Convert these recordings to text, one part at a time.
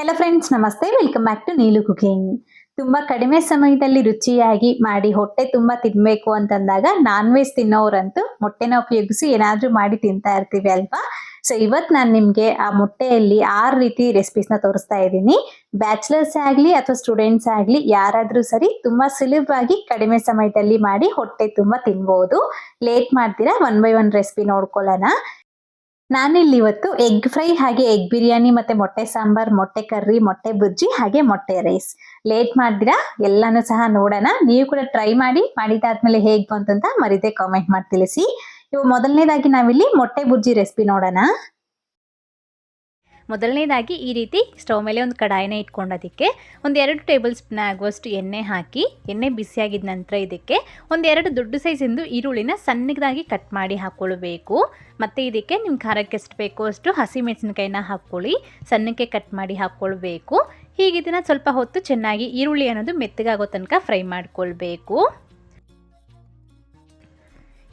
ಎಲ್ಲ ಫ್ರೆಂಡ್ಸ್ ನಮಸ್ತೆ. Welcome back to Neelu cooking ತುಂಬಾ ಕಡಿಮೆ ಸಮಯದಲ್ಲಿ ರುಚಿಯಾಗಿ ಮಾಡಿ ಹೊಟ್ಟೆ ತುಂಬಾ ತಿನ್ಬೇಕು ಅಂತಂದಾಗ ನಾನ್ ವೆಜ್ ತಿನ್ನೋರಂತೂ ಮೊಟ್ಟೆನ ಉಪಯೋಗಿಸಿ ಏನಾದ್ರೂ ಮಾಡಿ ತಿಂತಾ ಇರ್ತೀವಿ ಅಲ್ವಾ? ಸೊ ಇವತ್ ನಾನು ನಿಮ್ಗೆ ಆ ಮೊಟ್ಟೆಯಲ್ಲಿ ಆರು ರೀತಿ ರೆಸಿಪೀಸ್ನ ತೋರಿಸ್ತಾ ಇದ್ದೀನಿ. ಬ್ಯಾಚುಲರ್ಸ್ ಆಗ್ಲಿ ಅಥವಾ ಸ್ಟೂಡೆಂಟ್ಸ್ ಆಗ್ಲಿ ಯಾರಾದರೂ ಸರಿ ತುಂಬಾ ಸುಲಭವಾಗಿ ಕಡಿಮೆ ಸಮಯದಲ್ಲಿ ಮಾಡಿ ಹೊಟ್ಟೆ ತುಂಬಾ ತಿನ್ಬಹುದು ಲೇಟ್ ಮಾಡ್ತೀರಾ? ಒನ್ ಬೈ ಒನ್ ರೆಸಿಪಿ ನೋಡ್ಕೊಳ್ಳೋಣ. ನಾನಿಲ್ಲಿ ಇವತ್ತು ಎಗ್ ಫ್ರೈ ಹಾಗೆ ಎಗ್ ಬಿರಿಯಾನಿ ಮತ್ತೆ ಮೊಟ್ಟೆ ಸಾಂಬಾರ್, ಮೊಟ್ಟೆ ಕರ್ರಿ, ಮೊಟ್ಟೆ ಬುಜ್ಜಿ ಹಾಗೆ ಮೊಟ್ಟೆ ರೈಸ್. ಲೇಟ್ ಮಾಡಿದಿರಾ? ಎಲ್ಲಾನು ಸಹ ನೋಡೋಣ. ನೀವು ಕೂಡ ಟ್ರೈ ಮಾಡಿ. ಮಾಡಿದಾದ್ಮೇಲೆ ಹೇಗ್ ಬಂತು ಅಂತ ಮರಿದೆ ಕಾಮೆಂಟ್ ಮಾಡಿ ತಿಳಿಸಿ. ಇವು ಮೊದಲನೇದಾಗಿ ನಾವಿಲ್ಲಿ ಮೊಟ್ಟೆ ಬುಜ್ಜಿ ರೆಸಿಪಿ ನೋಡೋಣ. ಮೊದಲನೇದಾಗಿ ಈ ರೀತಿ ಸ್ಟವ್ ಮೇಲೆ ಒಂದು ಕಡಾಯಿನ ಇಟ್ಕೊಂಡೋದಕ್ಕೆ ಒಂದು ಎರಡು ಟೇಬಲ್ ಸ್ಪೂನ್ ಆಗುವಷ್ಟು ಎಣ್ಣೆ ಹಾಕಿ, ಎಣ್ಣೆ ಬಿಸಿಯಾಗಿದ ನಂತರ ಇದಕ್ಕೆ ಒಂದೆರಡು ದೊಡ್ಡ ಸೈಜಿಂದು ಈರುಳ್ಳಿನ ಸಣ್ಣದಾಗಿ ಕಟ್ ಮಾಡಿ ಹಾಕ್ಕೊಳ್ಬೇಕು ಮತ್ತು ಇದಕ್ಕೆ ನಿಮ್ಮ ಖಾರಕ್ಕೆ ಎಷ್ಟು ಬೇಕೋ ಅಷ್ಟು ಹಸಿ ಮೆಣಸಿನಕಾಯಿನ ಹಾಕ್ಕೊಳ್ಳಿ ಸಣ್ಣಕ್ಕೆ ಕಟ್ ಮಾಡಿ ಹಾಕ್ಕೊಳ್ಬೇಕು ಹೀಗೆ ಇದನ್ನು ಸ್ವಲ್ಪ ಹೊತ್ತು ಚೆನ್ನಾಗಿ ಈರುಳ್ಳಿ ಅನ್ನೋದು ಮೆತ್ತಗಾಗೋ ತನಕ ಫ್ರೈ ಮಾಡ್ಕೊಳ್ಬೇಕು.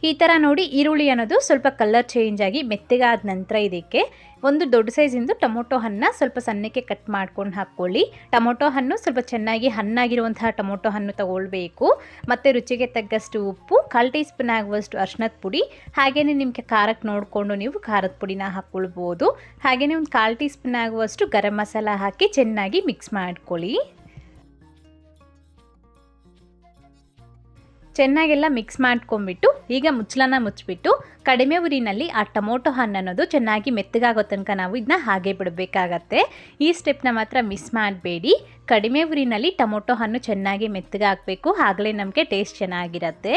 ಈ ಥರ ನೋಡಿ ಈರುಳ್ಳಿ ಅನ್ನೋದು ಸ್ವಲ್ಪ ಕಲರ್ ಚೇಂಜ್ ಆಗಿ ಮೆತ್ತಗಾದ ನಂತರ ಇದಕ್ಕೆ ಒಂದು ದೊಡ್ಡ ಸೈಜಿಂದು ಟೊಮೊಟೊ ಹಣ್ಣು ಸ್ವಲ್ಪ ಸಣ್ಣಕ್ಕೆ ಕಟ್ ಮಾಡ್ಕೊಂಡು ಹಾಕ್ಕೊಳ್ಳಿ ಟೊಮೊಟೊ ಹಣ್ಣು ಸ್ವಲ್ಪ ಚೆನ್ನಾಗಿ ಹಣ್ಣಾಗಿರುವಂತಹ ಟೊಮೊಟೊ ಹಣ್ಣು ತಗೊಳ್ಬೇಕು. ಮತ್ತು ರುಚಿಗೆ ತಗ್ಗಷ್ಟು ಉಪ್ಪು, ಕಾಲು ಟೀ ಸ್ಪೂನ್ ಆಗುವಷ್ಟು ಅರ್ಶಿನದ ಪುಡಿ ಹಾಗೆಯೇ ನಿಮಗೆ ಖಾರಕ್ಕೆ ನೋಡಿಕೊಂಡು ನೀವು ಖಾರದ ಪುಡಿನ ಹಾಕ್ಕೊಳ್ಬೋದು ಹಾಗೆಯೇ ಒಂದು ಕಾಲು ಟೀ ಸ್ಪೂನ್ ಆಗುವಷ್ಟು ಗರಂ ಮಸಾಲ ಹಾಕಿ ಚೆನ್ನಾಗಿ ಮಿಕ್ಸ್ ಮಾಡ್ಕೊಳ್ಳಿ. ಚೆನ್ನಾಗೆಲ್ಲ ಮಿಕ್ಸ್ ಮಾಡ್ಕೊಂಬಿಟ್ಟು ಈಗ ಮುಚ್ಚಲನ್ನ ಮುಚ್ಚಿಬಿಟ್ಟು ಕಡಿಮೆ ಉರಿನಲ್ಲಿ ಆ ಟೊಮೊಟೊ ಹಣ್ಣು ಅನ್ನೋದು ಚೆನ್ನಾಗಿ ಮೆತ್ತಗಾಗೋ ತನಕ ನಾವು ಇದನ್ನ ಹಾಗೆ ಬಿಡಬೇಕಾಗತ್ತೆ. ಈ ಸ್ಟೆಪ್ನ ಮಾತ್ರ ಮಿಸ್ ಮಾಡಬೇಡಿ. ಕಡಿಮೆ ಉರಿನಲ್ಲಿ ಟೊಮೊಟೊ ಹಣ್ಣು ಚೆನ್ನಾಗಿ ಮೆತ್ತಗಾಗಬೇಕು. ಆಗಲೇ ನಮಗೆ ಟೇಸ್ಟ್ ಚೆನ್ನಾಗಿರುತ್ತೆ.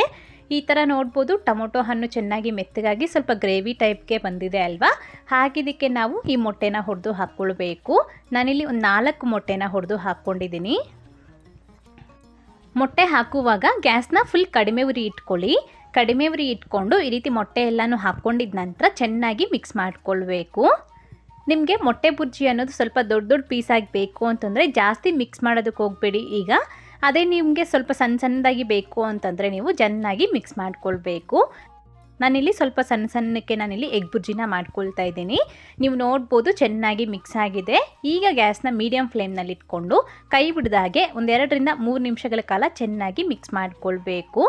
ಈ ಥರ ನೋಡ್ಬೋದು ಟೊಮೊಟೊ ಹಣ್ಣು ಚೆನ್ನಾಗಿ ಮೆತ್ತಗಾಗಿ ಸ್ವಲ್ಪ ಗ್ರೇವಿ ಟೈಪ್ಗೆ ಬಂದಿದೆ ಅಲ್ವಾ? ಹಾಗಿದ್ದಕ್ಕೆ ನಾವು ಈ ಮೊಟ್ಟೆನ ಹೊಡೆದು ಹಾಕ್ಕೊಳ್ಬೇಕು. ನಾನಿಲ್ಲಿ ಒಂದು ನಾಲ್ಕು ಮೊಟ್ಟೆನ ಹೊಡೆದು ಹಾಕ್ಕೊಂಡಿದ್ದೀನಿ ಮೊಟ್ಟೆ ಹಾಕುವಾಗ ಗ್ಯಾಸ್ನ ಫುಲ್ ಕಡಿಮೆ ಉರಿ ಇಟ್ಕೊಳ್ಳಿ. ಕಡಿಮೆ ಉರಿ ಇಟ್ಕೊಂಡು ಈ ರೀತಿ ಮೊಟ್ಟೆ ಎಲ್ಲನೂ ಹಾಕ್ಕೊಂಡಿದ ನಂತರ ಚೆನ್ನಾಗಿ ಮಿಕ್ಸ್ ಮಾಡಿಕೊಳ್ಬೇಕು. ನಿಮಗೆ ಮೊಟ್ಟೆ ಬುರ್ಜಿ ಅನ್ನೋದು ಸ್ವಲ್ಪ ದೊಡ್ಡ ದೊಡ್ಡ ಪೀಸ್ ಬೇಕು ಅಂತಂದರೆ ಜಾಸ್ತಿ ಮಿಕ್ಸ್ ಮಾಡೋದಕ್ಕೆ ಹೋಗಬೇಡಿ ಈಗ. ಅದೇ ನಿಮಗೆ ಸ್ವಲ್ಪ ಸಣ್ಣ ಸಣ್ಣದಾಗಿ ಬೇಕು ಅಂತಂದರೆ ನೀವು ಚೆನ್ನಾಗಿ ಮಿಕ್ಸ್ ಮಾಡ್ಕೊಳ್ಬೇಕು. ನಾನಿಲ್ಲಿ ಸ್ವಲ್ಪ ಸಣ್ಣ ಸಣ್ಣಕ್ಕೆ ನಾನಿಲ್ಲಿ ಎಗ್ ಬುರ್ಜಿನ ಮಾಡ್ಕೊಳ್ತಾ ಇದ್ದೀನಿ. ನೀವು ನೋಡ್ಬೋದು ಚೆನ್ನಾಗಿ ಮಿಕ್ಸ್ ಆಗಿದೆ. ಈಗ ಗ್ಯಾಸ್ನ ಮೀಡಿಯಮ್ ಫ್ಲೇಮ್ನಲ್ಲಿ ಇಟ್ಕೊಂಡು ಕೈ ಬಿಡ್ದಾಗೆ ಒಂದೆರಡರಿಂದ ಮೂರು ನಿಮಿಷಗಳ ಕಾಲ ಚೆನ್ನಾಗಿ ಮಿಕ್ಸ್ ಮಾಡಿಕೊಳ್ಬೇಕು.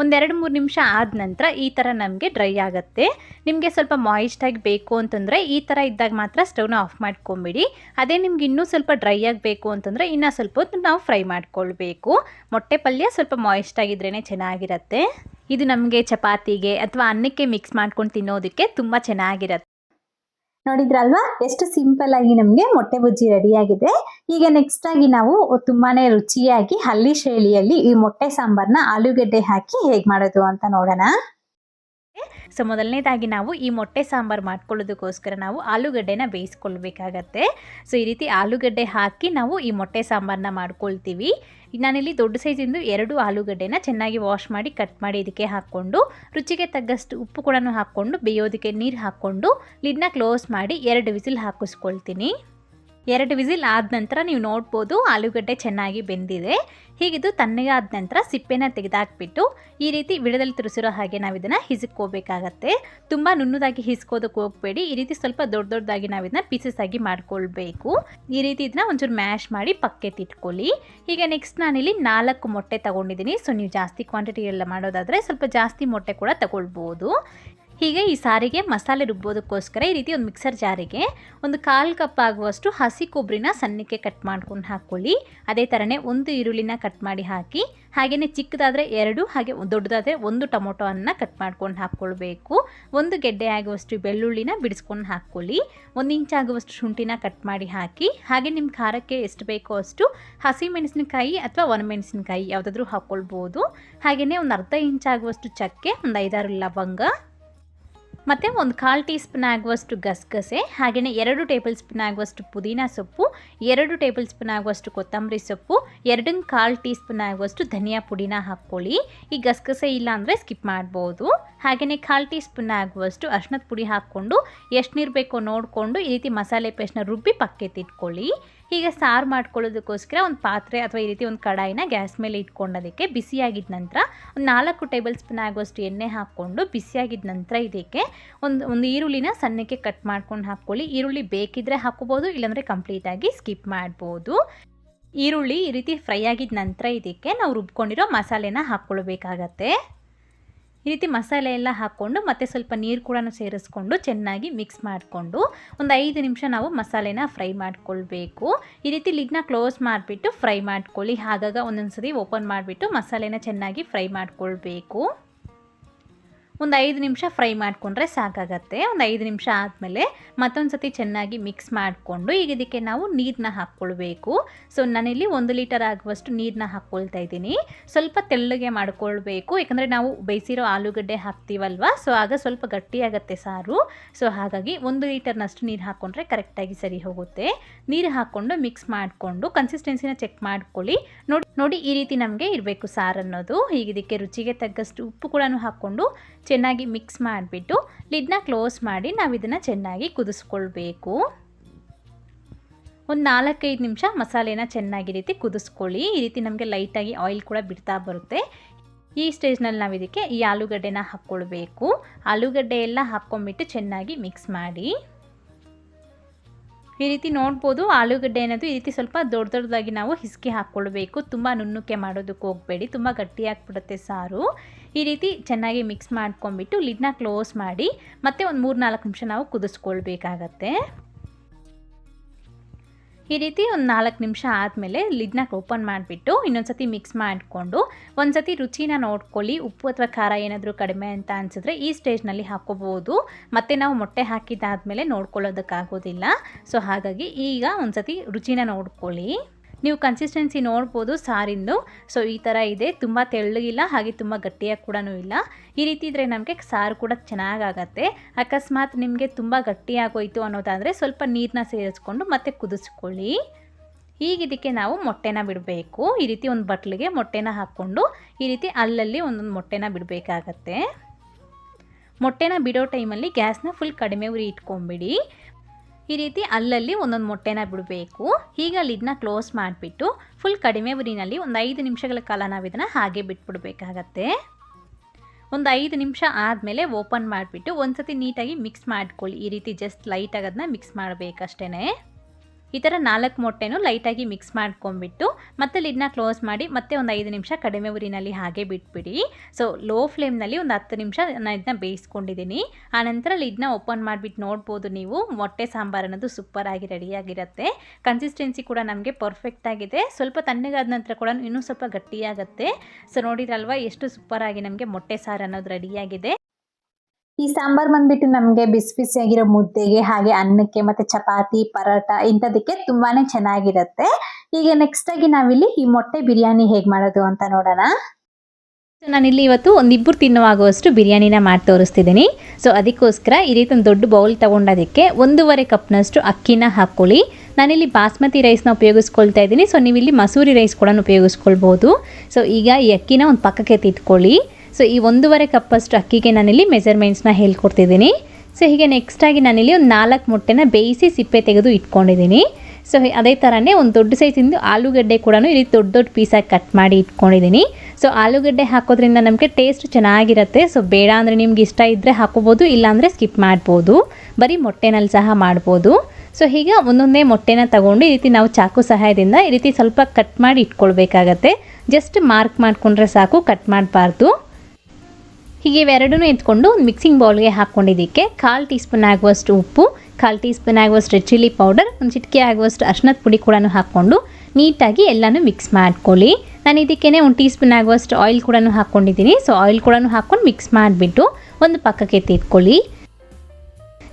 ಒಂದೆರಡು ಮೂರು ನಿಮಿಷ ಆದ ನಂತರ ಈ ಥರ ನಮಗೆ ಡ್ರೈ ಆಗುತ್ತೆ. ನಿಮಗೆ ಸ್ವಲ್ಪ ಮಾಯಿಸ್ಟಾಗಿ ಬೇಕು ಅಂತಂದರೆ ಈ ಥರ ಇದ್ದಾಗ ಮಾತ್ರ ಸ್ಟವ್ನ ಆಫ್ ಮಾಡ್ಕೊಂಬಿಡಿ. ಅದೇ ನಿಮ್ಗೆ ಇನ್ನೂ ಸ್ವಲ್ಪ ಡ್ರೈ ಆಗಬೇಕು ಅಂತಂದರೆ ಇನ್ನೂ ಸ್ವಲ್ಪ ನಾವು ಫ್ರೈ ಮಾಡ್ಕೊಳ್ಬೇಕು. ಮೊಟ್ಟೆ ಪಲ್ಯ ಸ್ವಲ್ಪ ಮಾಯಿಸ್ಟ್ ಆಗಿದ್ರೇ ಚೆನ್ನಾಗಿರುತ್ತೆ. ಇದು ನಮಗೆ ಚಪಾತಿಗೆ ಅಥವಾ ಅನ್ನಕ್ಕೆ ಮಿಕ್ಸ್ ಮಾಡ್ಕೊಂಡು ತಿನ್ನೋದಕ್ಕೆ ತುಂಬ ಚೆನ್ನಾಗಿರುತ್ತೆ. ನೋಡಿದ್ರಲ್ವಾ? ಎಷ್ಟು ಸಿಂಪಲ್ ಆಗಿ ನಮಗೆ ಮೊಟ್ಟೆ ಬುಜ್ಜಿ ರೆಡಿ ಆಗಿದೆ. ಈಗ ನೆಕ್ಸ್ಟ್ ಆಗಿ ನಾವು ತುಂಬಾನೇ ರುಚಿಯಾಗಿ ಹಳ್ಳಿ ಶೈಲಿಯಲ್ಲಿ ಈ ಮೊಟ್ಟೆ ಸಾಂಬಾರ್ನ ಆಲೂಗಡ್ಡೆ ಹಾಕಿ ಹೇಗೆ ಮಾಡೋದು ಅಂತ ನೋಡೋಣ. ಸೊ ಮೊದಲನೇದಾಗಿ ನಾವು ಈ ಮೊಟ್ಟೆ ಸಾಂಬಾರು ಮಾಡ್ಕೊಳ್ಳೋದಕ್ಕೋಸ್ಕರ ನಾವು ಆಲೂಗಡ್ಡೆನ ಬೇಯಿಸ್ಕೊಳ್ಬೇಕಾಗತ್ತೆ. ಸೊ ಈ ರೀತಿ ಆಲೂಗಡ್ಡೆ ಹಾಕಿ ನಾವು ಈ ಮೊಟ್ಟೆ ಸಾಂಬಾರನ್ನ ಮಾಡ್ಕೊಳ್ತೀವಿ. ನಾನಿಲ್ಲಿ ದೊಡ್ಡ ಸೈಜಿಂದು ಎರಡು ಆಲೂಗಡ್ಡೆನ ಚೆನ್ನಾಗಿ ವಾಶ್ ಮಾಡಿ ಕಟ್ ಮಾಡಿ ಇದಕ್ಕೆ ಹಾಕ್ಕೊಂಡು, ರುಚಿಗೆ ತಗ್ಗಷ್ಟು ಉಪ್ಪು ಕೂಡ ಹಾಕ್ಕೊಂಡು, ಬೇಯೋದಕ್ಕೆ ನೀರು ಹಾಕ್ಕೊಂಡು ಲಿಡ್ನ ಕ್ಲೋಸ್ ಮಾಡಿ ಎರಡು ವಿಸಿಲ್ ಹಾಕಿಸ್ಕೊಳ್ತೀನಿ. ಎರಡು ವಿಸಿಲ್ ಆದ ನಂತರ ನೀವು ನೋಡ್ಬೋದು ಆಲೂಗಡ್ಡೆ ಚೆನ್ನಾಗಿ ಬೆಂದಿದೆ. ಹೀಗಿದು ತಣ್ಣಗೆ ಆದ ನಂತರ ಸಿಪ್ಪೆನ ತೆಗೆದಾಕ್ಬಿಟ್ಟು ಈ ರೀತಿ ವಿಡದಲ್ಲಿ ತುರಿಸಿರೋ ಹಾಗೆ ನಾವು ಇದನ್ನು ಹಿಸಿಕೋಬೇಕಾಗತ್ತೆ ತುಂಬ ನುಣ್ಣದಾಗಿ ಹಿಸ್ಕೋದಕ್ಕೆ ಹೋಗಬೇಡಿ. ಈ ರೀತಿ ಸ್ವಲ್ಪ ದೊಡ್ಡ ದೊಡ್ಡದಾಗಿ ನಾವು ಇದನ್ನ ಪೀಸಸ್ ಆಗಿ ಮಾಡ್ಕೊಳ್ಬೇಕು. ಈ ರೀತಿ ಇದನ್ನ ಒಂಚೂರು ಮ್ಯಾಶ್ ಮಾಡಿ ಪಕ್ಕೆ ತಿಟ್ಕೊಳ್ಳಿ ಈಗ ನೆಕ್ಸ್ಟ್ ನಾನಿಲ್ಲಿ ನಾಲ್ಕು ಮೊಟ್ಟೆ ತಗೊಂಡಿದ್ದೀನಿ ಸೊ ನೀವು ಜಾಸ್ತಿ ಕ್ವಾಂಟಿಟಿ ಎಲ್ಲ ಮಾಡೋದಾದರೆ ಸ್ವಲ್ಪ ಜಾಸ್ತಿ ಮೊಟ್ಟೆ ಕೂಡ ತಗೊಳ್ಬೋದು. ಹೀಗೆ ಈ ಸಾರಿಗೆ ಮಸಾಲೆ ರುಬ್ಬೋದಕ್ಕೋಸ್ಕರ ಈ ರೀತಿ ಒಂದು ಮಿಕ್ಸರ್ ಜಾರಿಗೆ ಒಂದು ಕಾಲು ಕಪ್ ಆಗುವಷ್ಟು ಹಸಿ ಕೊಬ್ಬರಿನ ಸಣ್ಣಕ್ಕೆ ಕಟ್ ಮಾಡ್ಕೊಂಡು ಹಾಕ್ಕೊಳ್ಳಿ. ಅದೇ ಥರನೇ ಒಂದು ಈರುಳ್ಳಿನ ಕಟ್ ಮಾಡಿ ಹಾಕಿ ಹಾಗೆಯೇ ಚಿಕ್ಕದಾದರೆ ಎರಡು, ಹಾಗೆ ದೊಡ್ಡದಾದರೆ ಒಂದು ಟೊಮೊಟೊವನ್ನು ಕಟ್ ಮಾಡ್ಕೊಂಡು ಹಾಕ್ಕೊಳ್ಬೇಕು. ಒಂದು ಗೆಡ್ಡೆ ಆಗುವಷ್ಟು ಬೆಳ್ಳುಳ್ಳಿನ ಬಿಡಿಸ್ಕೊಂಡು ಹಾಕ್ಕೊಳ್ಳಿ. ಒಂದು ಇಂಚ್ ಆಗುವಷ್ಟು ಶುಂಠಿನ ಕಟ್ ಮಾಡಿ ಹಾಕಿ, ಹಾಗೆ ನಿಮ್ಮ ಖಾರಕ್ಕೆ ಎಷ್ಟು ಬೇಕೋ ಅಷ್ಟು ಹಸಿ ಮೆಣಸಿನಕಾಯಿ ಅಥವಾ ಒಣಮೆಣಸಿನಕಾಯಿ ಯಾವುದಾದ್ರೂ ಹಾಕ್ಕೊಳ್ಬೋದು. ಹಾಗೆಯೇ ಒಂದು ಅರ್ಧ ಇಂಚ್ ಆಗುವಷ್ಟು ಚಕ್ಕೆ, ಒಂದು ಐದಾರು ಲವಂಗ ಮತ್ತು ಒಂದು ಕಾಲು ಟೀ ಸ್ಪೂನ್ ಆಗುವಷ್ಟು ಗಸಗಸೆ ಹಾಗೆಯೇ ಎರಡು ಟೇಬಲ್ ಸ್ಪೂನ್ ಆಗುವಷ್ಟು ಪುದೀನ ಸೊಪ್ಪು, ಎರಡು ಟೇಬಲ್ ಸ್ಪೂನ್ ಆಗುವಷ್ಟು ಕೊತ್ತಂಬರಿ ಸೊಪ್ಪು ಎರಡನ್ನ ಕಾಲು ಟೀ ಸ್ಪೂನ್ ಆಗುವಷ್ಟು ಧನಿಯಾ ಪುಡಿನ ಹಾಕ್ಕೊಳ್ಳಿ. ಈ ಗಸಗಸೆ ಇಲ್ಲ ಅಂದರೆ ಸ್ಕಿಪ್ ಮಾಡ್ಬೋದು. ಹಾಗೆಯೇ ಕಾಲು ಟೀ ಸ್ಪೂನ್ ಆಗುವಷ್ಟು ಅರ್ಶಿನದ ಪುಡಿ ಹಾಕ್ಕೊಂಡು ಎಷ್ಟು ನೀರು ಬೇಕೋ ನೋಡಿಕೊಂಡು ಈ ರೀತಿ ಮಸಾಲೆ ಪೇಸ್ಟ್ನ ರುಬ್ಬಿ ಪಕ್ಕೆ ಈಗ ಸಾರು ಮಾಡ್ಕೊಳ್ಳೋದಕ್ಕೋಸ್ಕರ ಒಂದು ಪಾತ್ರೆ ಅಥವಾ ಈ ರೀತಿ ಒಂದು ಕಡಾಯಿನ ಗ್ಯಾಸ್ ಮೇಲೆ ಇಟ್ಕೊಂಡೋದಕ್ಕೆ ಬಿಸಿಯಾಗಿದ್ದ ನಂತರ ಒಂದು ನಾಲ್ಕು ಟೇಬಲ್ ಸ್ಪೂನ್ ಆಗುವಷ್ಟು ಎಣ್ಣೆ ಹಾಕ್ಕೊಂಡು ಬಿಸಿಯಾಗಿದ್ದ ನಂತರ ಇದಕ್ಕೆ ಒಂದು ಒಂದು ಈರುಳ್ಳಿನ ಸಣ್ಣಕ್ಕೆ ಕಟ್ ಮಾಡ್ಕೊಂಡು ಹಾಕ್ಕೊಳ್ಳಿ. ಈರುಳ್ಳಿ ಬೇಕಿದ್ದರೆ ಹಾಕೋಬೋದು ಇಲ್ಲಾಂದರೆ ಕಂಪ್ಲೀಟಾಗಿ ಸ್ಕಿಪ್ ಮಾಡ್ಬೋದು. ಈರುಳ್ಳಿ ಈ ರೀತಿ ಫ್ರೈ ಆಗಿದ ನಂತರ ಇದಕ್ಕೆ ನಾವು ರುಬ್ಕೊಂಡಿರೋ ಮಸಾಲೆನ ಹಾಕ್ಕೊಳ್ಬೇಕಾಗತ್ತೆ. ಈ ರೀತಿ ಮಸಾಲೆ ಎಲ್ಲ ಹಾಕ್ಕೊಂಡು ಮತ್ತೆ ಸ್ವಲ್ಪ ನೀರು ಕೂಡ ಸೇರಿಸ್ಕೊಂಡು ಚೆನ್ನಾಗಿ ಮಿಕ್ಸ್ ಮಾಡಿಕೊಂಡು ಒಂದು ಐದು ನಿಮಿಷ ನಾವು ಮಸಾಲೆನ ಫ್ರೈ ಮಾಡಿಕೊಳ್ಬೇಕು. ಈ ರೀತಿ ಲಿಡ್ನ ಕ್ಲೋಸ್ ಮಾಡಿಬಿಟ್ಟು ಫ್ರೈ ಮಾಡ್ಕೊಳ್ಳಿ. ಹಾಗಾಗ ಒಂದೊಂದು ಸರಿ ಓಪನ್ ಮಾಡಿಬಿಟ್ಟು ಮಸಾಲೆನ ಚೆನ್ನಾಗಿ ಫ್ರೈ ಮಾಡ್ಕೊಳ್ಬೇಕು. ಒಂದು ಐದು ನಿಮಿಷ ಫ್ರೈ ಮಾಡಿಕೊಂಡ್ರೆ ಸಾಕಾಗತ್ತೆ. ಒಂದು ಐದು ನಿಮಿಷ ಆದಮೇಲೆ ಮತ್ತೊಂದು ಸತಿ ಚೆನ್ನಾಗಿ ಮಿಕ್ಸ್ ಮಾಡಿಕೊಂಡು ಈಗ ಇದಕ್ಕೆ ನಾವು ನೀರನ್ನ ಹಾಕ್ಕೊಳ್ಬೇಕು ಸೊ ನಾನಿಲ್ಲಿ ಒಂದು ಲೀಟರ್ ಆಗುವಷ್ಟು ನೀರನ್ನ ಹಾಕ್ಕೊಳ್ತಾ ಇದ್ದೀನಿ. ಸ್ವಲ್ಪ ತೆಳ್ಳಗೆ ಮಾಡ್ಕೊಳ್ಬೇಕು. ಯಾಕಂದರೆ ನಾವು ಬೇಯಿಸಿರೋ ಆಲೂಗಡ್ಡೆ ಹಾಕ್ತೀವಲ್ವ? ಸೊ ಆಗ ಸ್ವಲ್ಪ ಗಟ್ಟಿಯಾಗತ್ತೆ ಸಾರು. ಸೊ ಹಾಗಾಗಿ ಒಂದು ಲೀಟರ್ನಷ್ಟು ನೀರು ಹಾಕ್ಕೊಂಡ್ರೆ ಕರೆಕ್ಟಾಗಿ ಸರಿ ಹೋಗುತ್ತೆ. ನೀರು ಹಾಕ್ಕೊಂಡು ಮಿಕ್ಸ್ ಮಾಡಿಕೊಂಡು ಕನ್ಸಿಸ್ಟೆನ್ಸಿನ ಚೆಕ್ ಮಾಡ್ಕೊಳ್ಳಿ. ನೋಡಿ ನೋಡಿ ಈ ರೀತಿ ನಮಗೆ ಇರಬೇಕು ಸಾರು ಅನ್ನೋದು. ಈಗ ಇದಕ್ಕೆ ರುಚಿಗೆ ತಗ್ಗಷ್ಟು ಉಪ್ಪು ಕೂಡ ಹಾಕ್ಕೊಂಡು ಚೆನ್ನಾಗಿ ಮಿಕ್ಸ್ ಮಾಡಿಬಿಟ್ಟು ಲಿಡ್ನ ಕ್ಲೋಸ್ ಮಾಡಿ ನಾವು ಇದನ್ನು ಚೆನ್ನಾಗಿ ಕುದಿಸ್ಕೊಳ್ಬೇಕು. ಒಂದು ನಾಲ್ಕೈದು ನಿಮಿಷ ಮಸಾಲೆನ ಚೆನ್ನಾಗಿ ರೀತಿ ಕುದಿಸ್ಕೊಳ್ಳಿ. ಈ ರೀತಿ ನಮಗೆ ಲೈಟಾಗಿ ಆಯಿಲ್ ಕೂಡ ಬಿಡ್ತಾ ಬರುತ್ತೆ. ಈ ಸ್ಟೇಜ್ನಲ್ಲಿ ನಾವು ಇದಕ್ಕೆ ಈ ಆಲೂಗಡ್ಡೆನ ಹಾಕ್ಕೊಳ್ಬೇಕು. ಆಲೂಗಡ್ಡೆ ಎಲ್ಲ ಹಾಕ್ಕೊಂಬಿಟ್ಟು ಚೆನ್ನಾಗಿ ಮಿಕ್ಸ್ ಮಾಡಿ. ಈ ರೀತಿ ನೋಡ್ಬೋದು, ಆಲೂಗಡ್ಡೆ ಅನ್ನೋದು ಈ ರೀತಿ ಸ್ವಲ್ಪ ದೊಡ್ಡ ದೊಡ್ಡದಾಗಿ ನಾವು ಹಿಸ್ಕಿ ಹಾಕ್ಕೊಳ್ಬೇಕು. ತುಂಬ ನುಣ್ಣಕ್ಕೆ ಮಾಡೋದಕ್ಕೆ ಹೋಗಬೇಡಿ, ತುಂಬ ಗಟ್ಟಿಯಾಗ್ಬಿಡುತ್ತೆ ಸಾರು. ಈ ರೀತಿ ಚೆನ್ನಾಗಿ ಮಿಕ್ಸ್ ಮಾಡ್ಕೊಂಬಿಟ್ಟು ಲಿಡ್ನ ಕ್ಲೋಸ್ ಮಾಡಿ, ಮತ್ತೆ ಒಂದು ಮೂರು ನಾಲ್ಕು ನಿಮಿಷ ನಾವು ಕುದಿಸ್ಕೊಳ್ಬೇಕಾಗತ್ತೆ. ಈ ರೀತಿ ಒಂದು ನಾಲ್ಕು ನಿಮಿಷ ಆದಮೇಲೆ ಲಿಡ್ನ ಓಪನ್ ಮಾಡಿಬಿಟ್ಟು ಇನ್ನೊಂದು ಸತಿ ಮಿಕ್ಸ್ ಮಾಡಿಕೊಂಡು ಒಂದು ಸತಿ ರುಚಿನ ನೋಡ್ಕೊಳ್ಳಿ. ಉಪ್ಪು ಅಥವಾ ಖಾರ ಏನಾದರೂ ಕಡಿಮೆ ಅಂತ ಅನಿಸಿದ್ರೆ ಈ ಸ್ಟೇಜ್ನಲ್ಲಿ ಹಾಕ್ಕೋಬೋದು ಮತ್ತು ನಾವು ಮೊಟ್ಟೆ ಹಾಕಿದ್ದಾದಮೇಲೆ ನೋಡ್ಕೊಳ್ಳೋದಕ್ಕಾಗೋದಿಲ್ಲ. ಸೊ ಹಾಗಾಗಿ ಈಗ ಒಂದು ಸತಿ ರುಚಿನ ನೋಡ್ಕೊಳ್ಳಿ. ನೀವು ಕನ್ಸಿಸ್ಟೆನ್ಸಿ ನೋಡ್ಬೋದು ಸಾರಿಂದು. ಸೊ ಈ ಥರ ಇದೆ. ತುಂಬ ತೆಳ್ಳಗಿಲ್ಲ, ಹಾಗೆ ತುಂಬ ಗಟ್ಟಿಯಾಗಿ ಕೂಡ ಇಲ್ಲ. ಈ ರೀತಿ ಇದ್ದರೆ ನಮಗೆ ಸಾರು ಕೂಡ ಚೆನ್ನಾಗಾಗತ್ತೆ. ಅಕಸ್ಮಾತ್ ನಿಮಗೆ ತುಂಬ ಗಟ್ಟಿಯಾಗೋಯಿತು ಅನ್ನೋದಾದರೆ ಸ್ವಲ್ಪ ನೀರನ್ನ ಸೇರಿಸ್ಕೊಂಡು ಮತ್ತೆ ಕುದಿಸ್ಕೊಳ್ಳಿ. ಈಗ ಇದಕ್ಕೆ ನಾವು ಮೊಟ್ಟೆನ ಬಿಡಬೇಕು. ಈ ರೀತಿ ಒಂದು ಬಟ್ಲಿಗೆ ಮೊಟ್ಟೆನ ಹಾಕ್ಕೊಂಡು ಈ ರೀತಿ ಅಲ್ಲಲ್ಲಿ ಒಂದೊಂದು ಮೊಟ್ಟೆನ ಬಿಡಬೇಕಾಗತ್ತೆ. ಮೊಟ್ಟೆನ ಬಿಡೋ ಟೈಮಲ್ಲಿ ಗ್ಯಾಸ್ನ ಫುಲ್ ಕಡಿಮೆ ಉರಿ ಇಟ್ಕೊಂಬಿಡಿ. ಈ ರೀತಿ ಅಲ್ಲಲ್ಲಿ ಒಂದೊಂದು ಮೊಟ್ಟೆನ ಬಿಡಬೇಕು. ಈಗ ಲಿಡ್ನ ಕ್ಲೋಸ್ ಮಾಡಿಬಿಟ್ಟು ಫುಲ್ ಕಡಿಮೆ ಉರಿನಲ್ಲಿ ಒಂದು ಐದು ನಿಮಿಷಗಳ ಕಾಲ ನಾವು ಇದನ್ನು ಹಾಗೆ ಬಿಟ್ಬಿಡ್ಬೇಕಾಗತ್ತೆ. ಒಂದು ಐದು ನಿಮಿಷ ಆದಮೇಲೆ ಓಪನ್ ಮಾಡಿಬಿಟ್ಟು ಒಂದು ಸತಿ ನೀಟಾಗಿ ಮಿಕ್ಸ್ ಮಾಡ್ಕೊಳ್ಳಿ. ಈ ರೀತಿ ಜಸ್ಟ್ ಲೈಟಾಗಿ ಅದನ್ನ ಮಿಕ್ಸ್ ಮಾಡಬೇಕಷ್ಟೇ ಈ ಥರ ನಾಲ್ಕು ಮೊಟ್ಟೆನೂ ಲೈಟಾಗಿ ಮಿಕ್ಸ್ ಮಾಡ್ಕೊಂಬಿಟ್ಟು ಮತ್ತೆ ಲಿಡ್ನ ಕ್ಲೋಸ್ ಮಾಡಿ ಮತ್ತೆ ಒಂದು ಐದು ನಿಮಿಷ ಕಡಿಮೆ ಉರಿನಲ್ಲಿ ಹಾಗೆ ಬಿಟ್ಬಿಡಿ. ಸೊ ಲೋ ಫ್ಲೇಮ್ನಲ್ಲಿ ಒಂದು ಹತ್ತು ನಿಮಿಷ ನಾನು ಇದನ್ನ ಬೇಯಿಸ್ಕೊಂಡಿದ್ದೀನಿ. ಆನಂತರ ಲಿಡ್ನ ಓಪನ್ ಮಾಡಿಬಿಟ್ಟು ನೋಡ್ಬೋದು ನೀವು. ಮೊಟ್ಟೆ ಸಾಂಬಾರು ಅನ್ನೋದು ಸೂಪರಾಗಿ ರೆಡಿಯಾಗಿರುತ್ತೆ ಕನ್ಸಿಸ್ಟೆನ್ಸಿ ಕೂಡ ನಮಗೆ ಪರ್ಫೆಕ್ಟ್ ಆಗಿದೆ. ಸ್ವಲ್ಪ ತಣ್ಣಗಾದ ನಂತರ ಕೂಡ ಇನ್ನೂ ಸ್ವಲ್ಪ ಗಟ್ಟಿಯಾಗುತ್ತೆ. ಸೊ ನೋಡಿದ್ರಲ್ವಾ ಎಷ್ಟು ಸೂಪರಾಗಿ ನಮಗೆ ಮೊಟ್ಟೆ ಸಾರು ಅನ್ನೋದು ರೆಡಿಯಾಗಿದೆ ಈ ಸಾಂಬಾರ್ ಬಂದ್ಬಿಟ್ಟು ನಮಗೆ ಬಿಸಿ ಬಿಸಿಯಾಗಿರೋ ಮುದ್ದೆಗೆ ಹಾಗೆ ಅನ್ನಕ್ಕೆ ಮತ್ತೆ ಚಪಾತಿ, ಪರೋಟ ಇಂಥದಕ್ಕೆ ತುಂಬಾನೇ ಚೆನ್ನಾಗಿರುತ್ತೆ. ಈಗ ನೆಕ್ಸ್ಟ್ ಆಗಿ ನಾವಿಲ್ಲಿ ಈ ಮೊಟ್ಟೆ ಬಿರಿಯಾನಿ ಹೇಗೆ ಮಾಡೋದು ಅಂತ ನೋಡೋಣ. ಸೊ ನಾನಿಲ್ಲಿ ಇವತ್ತು ಒಂದಿಬ್ಬರು ತಿನ್ನುವಾಗುವಷ್ಟು ಬಿರಿಯಾನಿನ ಮಾಡಿ ತೋರಿಸ್ತಿದ್ದೀನಿ. ಸೊ ಅದಕ್ಕೋಸ್ಕರ ಈ ರೀತಿ ಒಂದು ದೊಡ್ಡ ಬೌಲ್ ತೊಗೊಂಡೋದಕ್ಕೆ ಒಂದೂವರೆ ಕಪ್ನಷ್ಟು ಅಕ್ಕಿನ ಹಾಕ್ಕೊಳ್ಳಿ. ನಾನಿಲ್ಲಿ ಬಾಸ್ಮತಿ ರೈಸ್ನ ಉಪಯೋಗಿಸ್ಕೊಳ್ತಾ ಇದ್ದೀನಿ. ಸೊ ನೀವಿಲ್ಲಿ ಮಸೂರಿ ರೈಸ್ ಕೂಡ ಉಪಯೋಗಿಸ್ಕೊಳ್ಬೋದು. ಸೊ ಈಗ ಈ ಅಕ್ಕಿನ ಒಂದು ಪಕ್ಕಕ್ಕೆ ತಿಟ್ಕೊಳ್ಳಿ ಸೊ ಈ ಒಂದೂವರೆ ಕಪ್ಪಷ್ಟು ಅಕ್ಕಿಗೆ ನಾನಿಲ್ಲಿ ಮೆಜರ್ಮೆಂಟ್ಸ್ನ ಹೇಳ್ಕೊಡ್ತಿದ್ದೀನಿ. ಸೊ ಹೀಗೆ ನೆಕ್ಸ್ಟಾಗಿ ನಾನಿಲ್ಲಿ ಒಂದು ನಾಲ್ಕು ಮೊಟ್ಟೆನ ಬೇಯಿಸಿ ಸಿಪ್ಪೆ ತೆಗೆದು ಇಟ್ಕೊಂಡಿದ್ದೀನಿ. ಸೊ ಅದೇ ಥರನೇ ಒಂದು ದೊಡ್ಡ ಸೈಜಿಂದು ಆಲೂಗಡ್ಡೆ ಕೂಡ ರೀತಿ ದೊಡ್ಡ ದೊಡ್ಡ ಪೀಸಾಗಿ ಕಟ್ ಮಾಡಿ ಇಟ್ಕೊಂಡಿದ್ದೀನಿ. ಸೊ ಆಲೂಗಡ್ಡೆ ಹಾಕೋದ್ರಿಂದ ನಮಗೆ ಟೇಸ್ಟ್ ಚೆನ್ನಾಗಿರುತ್ತೆ. ಸೊ ಬೇಡ ಅಂದರೆ ನಿಮ್ಗೆ ಇಷ್ಟ ಇದ್ದರೆ ಹಾಕೋಬೋದು ಇಲ್ಲಾಂದರೆ ಸ್ಕಿಪ್ ಮಾಡ್ಬೋದು. ಬರೀ ಮೊಟ್ಟೆನಲ್ಲಿ ಸಹ ಮಾಡ್ಬೋದು. ಸೊ ಹೀಗೆ ಒಂದೊಂದೇ ಮೊಟ್ಟೆನ ತಗೊಂಡು ಈ ರೀತಿ ನಾವು ಚಾಕು ಸಹಾಯದಿಂದ ಈ ರೀತಿ ಸ್ವಲ್ಪ ಕಟ್ ಮಾಡಿ ಇಟ್ಕೊಳ್ಬೇಕಾಗತ್ತೆ. ಜಸ್ಟ್ ಮಾರ್ಕ್ ಮಾಡಿಕೊಂಡ್ರೆ ಸಾಕು ಕಟ್ ಮಾಡಬಾರ್ದು. ಹೀಗೆ ಇವೆರಡೂ ಎತ್ಕೊಂಡು ಒಂದು ಮಿಕ್ಸಿಂಗ್ ಬೌಲ್ಗೆ ಹಾಕ್ಕೊಂಡಿದ್ದಕ್ಕೆ ಕಾಲು ಟೀ ಸ್ಪೂನ್ ಆಗುವಷ್ಟು ಉಪ್ಪು, ಕಾಲು ಟೀ ಸ್ಪೂನ್ ಆಗುವಷ್ಟು ರೆಡ್ ಚಿಲ್ಲಿ ಪೌಡರ್ ಒಂದು ಚಿಟಿಕೆ ಆಗುವಷ್ಟು ಅರ್ಶಿನದ ಪುಡಿ ಕೂಡ ಹಾಕ್ಕೊಂಡು ನೀಟಾಗಿ ಎಲ್ಲನೂ ಮಿಕ್ಸ್ ಮಾಡ್ಕೊಳ್ಳಿ. ನಾನು ಇದಕ್ಕೇ ಒಂದು ಟೀ ಸ್ಪೂನ್ ಆಗುವಷ್ಟು ಆಯಿಲ್ ಕೂಡ ಹಾಕ್ಕೊಂಡಿದ್ದೀನಿ. ಸೊ ಆಯಿಲ್ ಕೂಡ ಹಾಕ್ಕೊಂಡು ಮಿಕ್ಸ್ ಮಾಡಿಬಿಟ್ಟು ಒಂದು ಪಕ್ಕಕ್ಕೆ ತೆಗೆದುಕೊಳ್ಳಿ